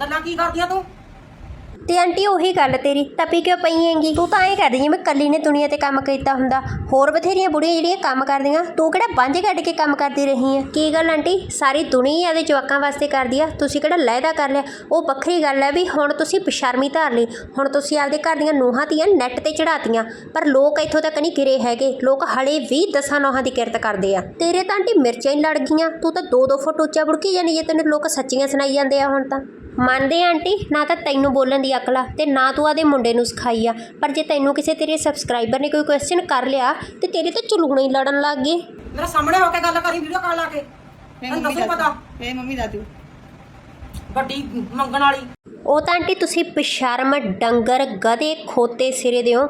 [SPEAKER 9] ਗੱਲਾਂ ਕੀ ਕਰਦੀਆਂ ਤੂੰ?
[SPEAKER 4] ਤੇ ਆਂਟੀ, ਉਹੀ ਗੱਲ ਤੇਰੀ। ਤਪੀ ਕਿਉਂ ਪਈ ਹੈਗੀ? ਤੂੰ ਤਾਂ ਐਂ ਕਰਦੀ ਜਿਵੇਂ ਕੱਲੀ ਨੇ ਦੁਨੀਆ ਤੇ ਕੰਮ ਕੀਤਾ ਹੁੰਦਾ। ਹੋਰ ਬਥੇਰੀਆਂ ਬੁੜੀਆਂ ਜਿਹੜੀਆਂ ਕੰਮ ਕਰਦੀਆਂ, ਤੂੰ ਕਿਹੜਾ ਬੰਝ ਕੱਢ ਕੇ ਕੰਮ ਕਰਦੀ ਰਹੀ ਹੈ ਕੀ ਗੱਲ ਆਂਟੀ? ਸਾਰੀ ਦੁਨੀਆ ਦੇ ਜਵਾਕਾਂ ਵਾਸਤੇ ਕਰਦੀ ਆ। ਤੁਸੀਂ ਕਿਹੜਾ ਲਹਿਦਾ ਕਰ ਲਿਆ? ਉਹ ਵੱਖਰੀ ਗੱਲ ਹੈ ਵੀ ਹੁਣ ਤੁਸੀਂ ਬਸ਼ਰਮੀ ਧਾਰ ਲਈ। ਹੁਣ ਤੁਸੀਂ ਆਪਦੇ ਘਰ ਦੀਆਂ ਨੂਹਾਂ ਧੀਆਂ ਨੈੱਟ ਤੇ ਚੜਾਤੀਆਂ ਪਰ ਲੋਕ ਇੱਥੋਂ ਤੱਕ ਨਹੀਂ ਗਿਰੇ ਹੈਗੇ। ਲੋਕ ਹਲੇ ਵੀ ਦਸਾਂ ਨੋਹਾਂ ਦੀ ਕਿਰਤ ਕਰਦੇ ਆ। ਤੇਰੇ ਤਾਂ ਆਂਟੀ ਮਿਰਚਾਂ ਹੀ ਲੜ ਗਈਆਂ। ਤੂੰ ਤਾਂ ਦੋ ਦੋ ਫੁੱਟ ਉੱਚਾ ਬੁੜਕੀ ਜਾਨੀ ਜੇ ਤੈਨੂੰ ਲੋਕ ਸੱਚੀਆਂ ਸੁਣਾਈ ਜਾਂਦੇ ਆ ਹੁਣ ਤਾਂ। ਮੰਨਦੇ ਆਂਟੀ ਨਾ ਤਾਂ ਤੈਨੂੰ ਬੋਲਣ ਦੀ ਅਕਲ ਆ ਤੇ ਨਾ ਤੂੰ ਆਦੇ ਮੁੰਡੇ ਨੂੰ ਸਿਖਾਈ ਆ। ਪਰ ਜੇ ਤੈਨੂੰ ਕਿਸੇ ਤੇਰੇ ਸਬਸਕ੍ਰਾਈਬਰ ਨੇ ਕੋਈ ਕੁਐਸਚਨ ਕਰ ਲਿਆ ਤੇ ਤੇਰੇ ਤਾਂ ਚੁਲੂਣੇ ਹੀ ਲੜਨ ਲੱਗ ਗਏ।
[SPEAKER 9] ਮੇਰਾ ਸਾਹਮਣੇ ਹੋ ਕੇ ਗੱਲ ਕਰੀ ਵੀਡੀਓ ਕਾਲ ਲਾ ਕੇ। ਤੈਨੂੰ ਦੱਸੋ ਪਤਾ।
[SPEAKER 6] ਫੇ ਮੰਮੀ ਦਾਦੂ
[SPEAKER 9] ਵੱਡੀ ਮੰਗਣ ਵਾਲੀ।
[SPEAKER 4] ਉਹ ਤਾਂ ਆਂਟੀ ਤੁਸੀਂ ਬਸ਼ਰਮ ਡੰਗਰ ਗਧੇ ਖੋਤੇ ਸਿਰੇ ਦਿਓ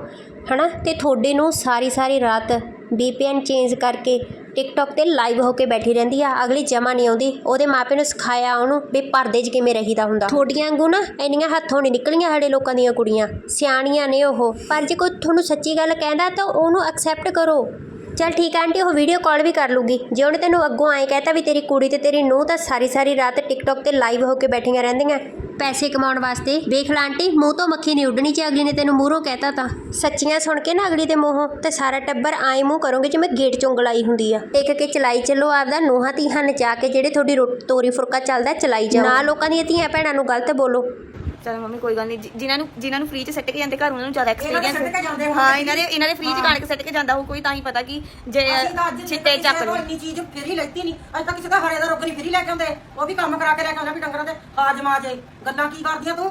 [SPEAKER 4] ਹਨਾ? ਤੇ ਤੁਹਾਡੇ ਨੂੰ ਸਾਰੀ ਸਾਰੀ ਰਾਤ VPN ਚੇਂਜ ਕਰਕੇ ਟਿਕਟੌਕ ਤੇ ਲਾਈਵ ਹੋ ਕੇ ਬੈਠੀ ਰਹਿੰਦੀ ਆ, ਅਗਲੀ ਜਮਾ ਨਹੀਂ ਆਉਂਦੀ, ਉਹਦੇ ਮਾਪੇ ਨੂੰ ਸਿਖਾਇਆ ਉਹਨੂੰ ਵੀ ਪਰਦੇ 'ਚ ਕਿਵੇਂ ਰਹੀਦਾ ਹੁੰਦਾ। ਤੁਹਾਡੀਆਂ ਵਾਂਗੂ ਨਾ, ਇੰਨੀਆਂ ਹੱਥੋਂ ਨਹੀਂ ਨਿਕਲੀਆਂ ਸਾਡੇ ਲੋਕਾਂ ਦੀਆਂ ਕੁੜੀਆਂ, ਸਿਆਣੀਆਂ ਨੇ ਉਹ। ਪਰ ਜੇ ਕੋਈ ਤੁਹਾਨੂੰ ਸੱਚੀ ਗੱਲ ਕਹਿੰਦਾ ਤਾਂ ਉਹਨੂੰ ਐਕਸੈਪਟ ਕਰੋ। ਚਲ ਠੀਕ ਆ ਆਂਟੀ, ਉਹ ਵੀਡੀਓ ਕਾਲ ਵੀ ਕਰ ਲੂਗੀ। ਜੇ ਉਹਨੇ ਤੈਨੂੰ ਅੱਗੋਂ ਆਏ ਕਹਿਤਾ ਵੀ ਤੇਰੀ ਕੁੜੀ ਤੇ ਤੇਰੀ ਨੂੰਹ ਤਾਂ ਸਾਰੀ ਸਾਰੀ ਰਾਤ ਟਿਕਟੌਕ ਤੇ ਲਾਈਵ ਹੋ ਕੇ ਬੈਠੀਆਂ ਰਹਿੰਦੀਆਂ ਪੈਸੇ ਕਮਾਉਣ ਵਾਸਤੇ। ਵੇਖ ਲਾ ਆਂਟੀ ਮੂੰਹ ਤੋਂ ਮੱਖੀ ਨਹੀਂ ਉੱਡਣੀ ਜੇ ਅਗਲੀ ਨੇ ਤੈਨੂੰ ਮੂਹਰੋਂ ਕਹਿਤਾ ਤਾਂ। ਸੱਚੀਆਂ ਸੁਣ ਕੇ ਨਾ ਅਗਲੀ ਦੇ ਮੂੰਹੋਂ ਤੇ ਸਾਰਾ ਟੱਬਰ ਆਏ ਮੂੰਹ ਕਰੋਗੇ ਜਿਵੇਂ ਗੇਟ ਚੋਂ ਗਲਾਈ ਹੁੰਦੀ ਆ। ਟਿਕ ਕੇ ਚਲਾਈ ਚੱਲੋ ਆਪਦਾ ਨੂੰਹਾਂ ਧੀਆਂ ਨਚਾ ਕੇ ਜਿਹੜੇ ਤੁਹਾਡੀ ਰੋ- ਤੋਰੀ ਫੁਰਕਾ ਚੱਲਦਾ ਚਲਾਈ ਜਾਓ। ਨਾ ਲੋਕਾਂ ਦੀਆਂ ਧੀਆਂ ਭੈਣਾਂ ਨੂੰ ਗਲਤ ਬੋਲੋ।
[SPEAKER 6] ਚਲ ਮੰਮੀ ਕੋਈ ਗੱਲ ਨਹੀਂ ਜਿ- ਜਿਨ੍ਹਾਂ ਨੂੰ ਜਿਨ੍ਹਾਂ ਨੂੰ ਫ੍ਰੀ ਚ ਸਿੱਟ ਕੇ ਜਾਂਦੇ ਘਰ ਉਹਨਾਂ ਨੂੰ ਜ਼ਿਆਦਾ
[SPEAKER 9] ਇਹਨਾਂ ਦੇ ਸਿੱਟ ਕੇ ਜਾਂਦੇ
[SPEAKER 6] ਐਕਸਪੀਰੀਅੰਸ
[SPEAKER 9] ਹੋਣਗੇ
[SPEAKER 6] ਹਾਂ ਇਹਨਾਂ ਦੇ ਇਹਨਾਂ ਦੇ ਫ੍ਰੀ ਚ ਕਣਕ ਸਿੱਟ ਕੇ ਜਾਂਦਾ ਉਹ ਕੋਈ ਤਾਂ ਹੀ ਪਤਾ ਕਿ ਜੇ
[SPEAKER 9] ਅਸੀਂ ਤਾਂ ਅੱਜ
[SPEAKER 6] ਛਿੱਟੇ ਚੱਕ
[SPEAKER 9] ਲੋ ਇੰਨੀ ਚੀਜ਼ ਫਿਰ ਹੀ ਲੈਤੀ ਨਹੀਂ ਅੱਜ ਤੱਕ ਕਿਸੇ ਦਾ ਹਰੇ ਦਾ ਰੁੱਗ ਨਹੀਂ ਫਿਰ ਹੀ ਲੈ ਕੇ ਆਉਂਦੇ। ਉਹ ਵੀ ਕੰਮ ਕਰਾ ਕੇ ਲੈ ਕੇ ਆਉਂਦੇ ਵੀ ਡੰਗਰਾਂ ਦੇ। ਹਾਜ ਮਾਜੇ ਗੱਲਾਂ ਕੀ ਕਰਦੀਆਂ ਤੂੰ?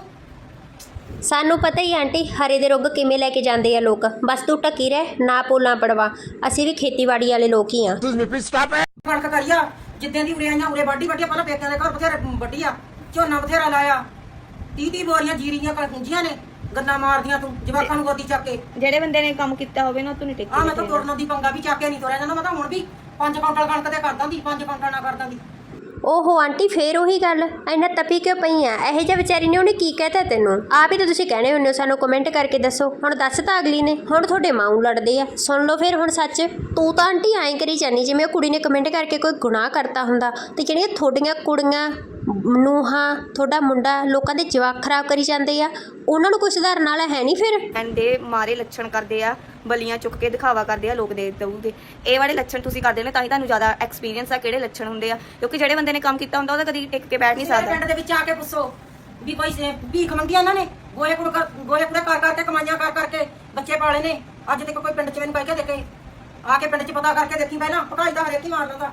[SPEAKER 4] ਸਾਨੂੰ ਪਤਾ ਹੀ ਆਂਟੀ ਹਰੇ ਦੇ ਰੁੱਗ ਕਿਵੇਂ ਲੈ ਕੇ ਜਾਂਦੇ ਆ ਲੋਕ। ਬਸ ਤੂੰ ਟਕੀ ਰਹਿ ਨਾ ਪੋਲਾਂ ਪੜਵਾ। ਅਸੀਂ ਵੀ ਖੇਤੀਬਾੜੀ ਵਾਲੇ ਲੋਕ ਹੀ ਆ।
[SPEAKER 9] ਕਣਕ ਕਰੀਆ ਜਿੱਦਾਂ ਦੀ ਉਰੇ ਆਈਆਂ ਉਰੇ ਵਾਢੀ ਵਾਢੀ ਪਹਿਲਾਂ ਪੇਕਿਆਂ ਦੇ ਘਰ ਬਥੇਰੇ ਵੱਢੀ ਆ। ਝੋਨਾ ਬਥੇਰਾ ਲਾਇਆ। 30 30 ਬੋਰੀਆਂ ਜੀਰੀਆਂ ਕਲਕੁੰਜੀਆਂ ਨੇ ਗੱਲਾਂ ਮਾਰਦੀਆਂ ਤੂੰ ਜਵਾਕਾਂ ਨੂੰ ਗੋਦੀ ਚੱਕ ਕੇ।
[SPEAKER 6] ਜਿਹੜੇ ਬੰਦੇ ਨੇ ਕੰਮ ਕੀਤਾ ਹੋਵੇ ਨਾ ਉਹ ਤੋਂ ਨਹੀਂ
[SPEAKER 9] ਆ ਮੈਂ ਤਾਂ
[SPEAKER 6] ਟਿੱਕੀ
[SPEAKER 9] ਤੁਰਨ ਦੀ ਪੰਗਾ ਵੀ ਚੱਕ ਕੇ ਨਹੀਂ ਤੁਰਿਆ ਜਾਂਦਾ ਮੈਂ ਤਾਂ ਹੁਣ ਵੀ 5 ਕੁਇੰਟਲ ਕਣਕ ਤੇ ਕਰਦਾਂ ਦੀ 5 ਕੁਇੰਟਲ ਨਾ ਕਰਦਾਂ ਦੀ
[SPEAKER 4] ਓਹੋ ਆਂਟੀ ਫੇਰ ਉਹੀ ਗੱਲ ਇੰਨਾ ਤਪੀ ਕਿਉਂ ਪਈ ਆ ਇਹੋ ਜਿਹਾ ਵਿਚਾਰੀ ਨੇ ਉਹਨੇ ਕੀ ਕਹਿਤਾ ਤੈਨੂੰ? ਆਪ ਹੀ ਤਾਂ ਤੁਸੀਂ ਕਹਿਣੇ ਹੁੰਦੇ ਹੋ ਸਾਨੂੰ ਕਮੈਂਟ ਕਰਕੇ ਦੱਸੋ। ਹੁਣ ਦੱਸ ਤਾਂ ਅਗਲੀ ਨੇ ਹੁਣ ਤੁਹਾਡੇ ਮਾਂ ਲੜਦੇ ਆ। ਸੁਣ ਲਓ ਫਿਰ ਹੁਣ ਸੱਚ। ਤੂੰ ਤਾਂ ਆਂਟੀ ਐਂ ਕਰੀ ਜਾਨੀ ਜਿਵੇਂ ਉਹ ਕੁੜੀ ਨੇ ਕਮੈਂਟ ਕਰਕੇ ਕੋਈ ਗੁਨਾਹ ਕਰਤਾ ਹੁੰਦਾ ਤੇ ਜਿਹੜੀਆਂ ਤੁਹਾਡੀਆਂ ਕੁੜੀਆਂ ਨੂੰਹਾਂ ਤੁਹਾਡਾ ਮੁੰਡਾ ਲੋਕਾਂ ਦੇ ਜਵਾਕ ਖਰਾਬ ਕਰੀ ਜਾਂਦੇ ਆ। ਉਹਨਾਂ ਨੂੰ ਕੋਈ ਸੁਧਾਰਨ ਵਾਲਾ ਹੈ ਨਹੀਂ ਫਿਰ?
[SPEAKER 6] ਐਂਡੇ ਮਾਰੇ ਲੱਛਣ ਕਰਦੇ ਆ ਬਲੀਆਂ ਚੁੱਕ ਕੇ ਦਿਖਾਵਾ ਕਰਦੇ ਆ ਲੋਕ ਦੇ ਦਊਗੇ ਇਹ ਵਾਲੇ ਲੱਛਣ ਤੁਸੀਂ ਕਰਦੇ ਨੇ ਤਾਂ ਹੀ ਤੁਹਾਨੂੰ ਜ਼ਿਆਦਾ ਐਕਸਪੀਰੀਅੰਸ ਆ ਕਿਹੜੇ ਲੱਛਣ ਹੁੰਦੇ ਆ। ਕਿਉਂਕਿ ਜਿਹੜੇ ਬੰਦੇ ਨੇ ਕੰਮ ਕੀਤਾ ਹੁੰਦਾ ਉਹਦਾ ਕਦੀ ਟਿਕ ਕੇ ਬੈਠ ਨਹੀਂ
[SPEAKER 9] ਮੇਰੇ
[SPEAKER 6] ਸਕਦਾ।
[SPEAKER 9] ਪਿੰਡ ਦੇ ਵਿੱਚ ਆ ਕੇ ਪੁੱਛੋ ਵੀ ਕੋਈ ਸੇ- ਭੀਖ ਮੰਗੀ ਆ ਇਹਨਾਂ ਨੇ? ਗੋਏ ਕੁੜ ਗੋਏ ਕੁੜੇ ਕਰ ਕਰਕੇ ਕਮਾਈਆਂ ਕਰ ਕਰਕੇ ਬੱਚੇ ਪਾਲੇ ਨੇ। ਅੱਜ ਤੱਕ ਕੋਈ ਪਿੰਡ 'ਚ ਮੈਨੂੰ ਕਹਿ ਕੇ ਦੇਖੇ। ਆ ਕੇ ਪਿੰਡ 'ਚ ਪਤਾ ਕਰਕੇ ਦੇਖੀ ਪਹਿਲਾਂ ਭਗਾਈ ਦਾ ਹਰੇਕ ਹੀ ਮਾਰ ਲੈਂਦਾ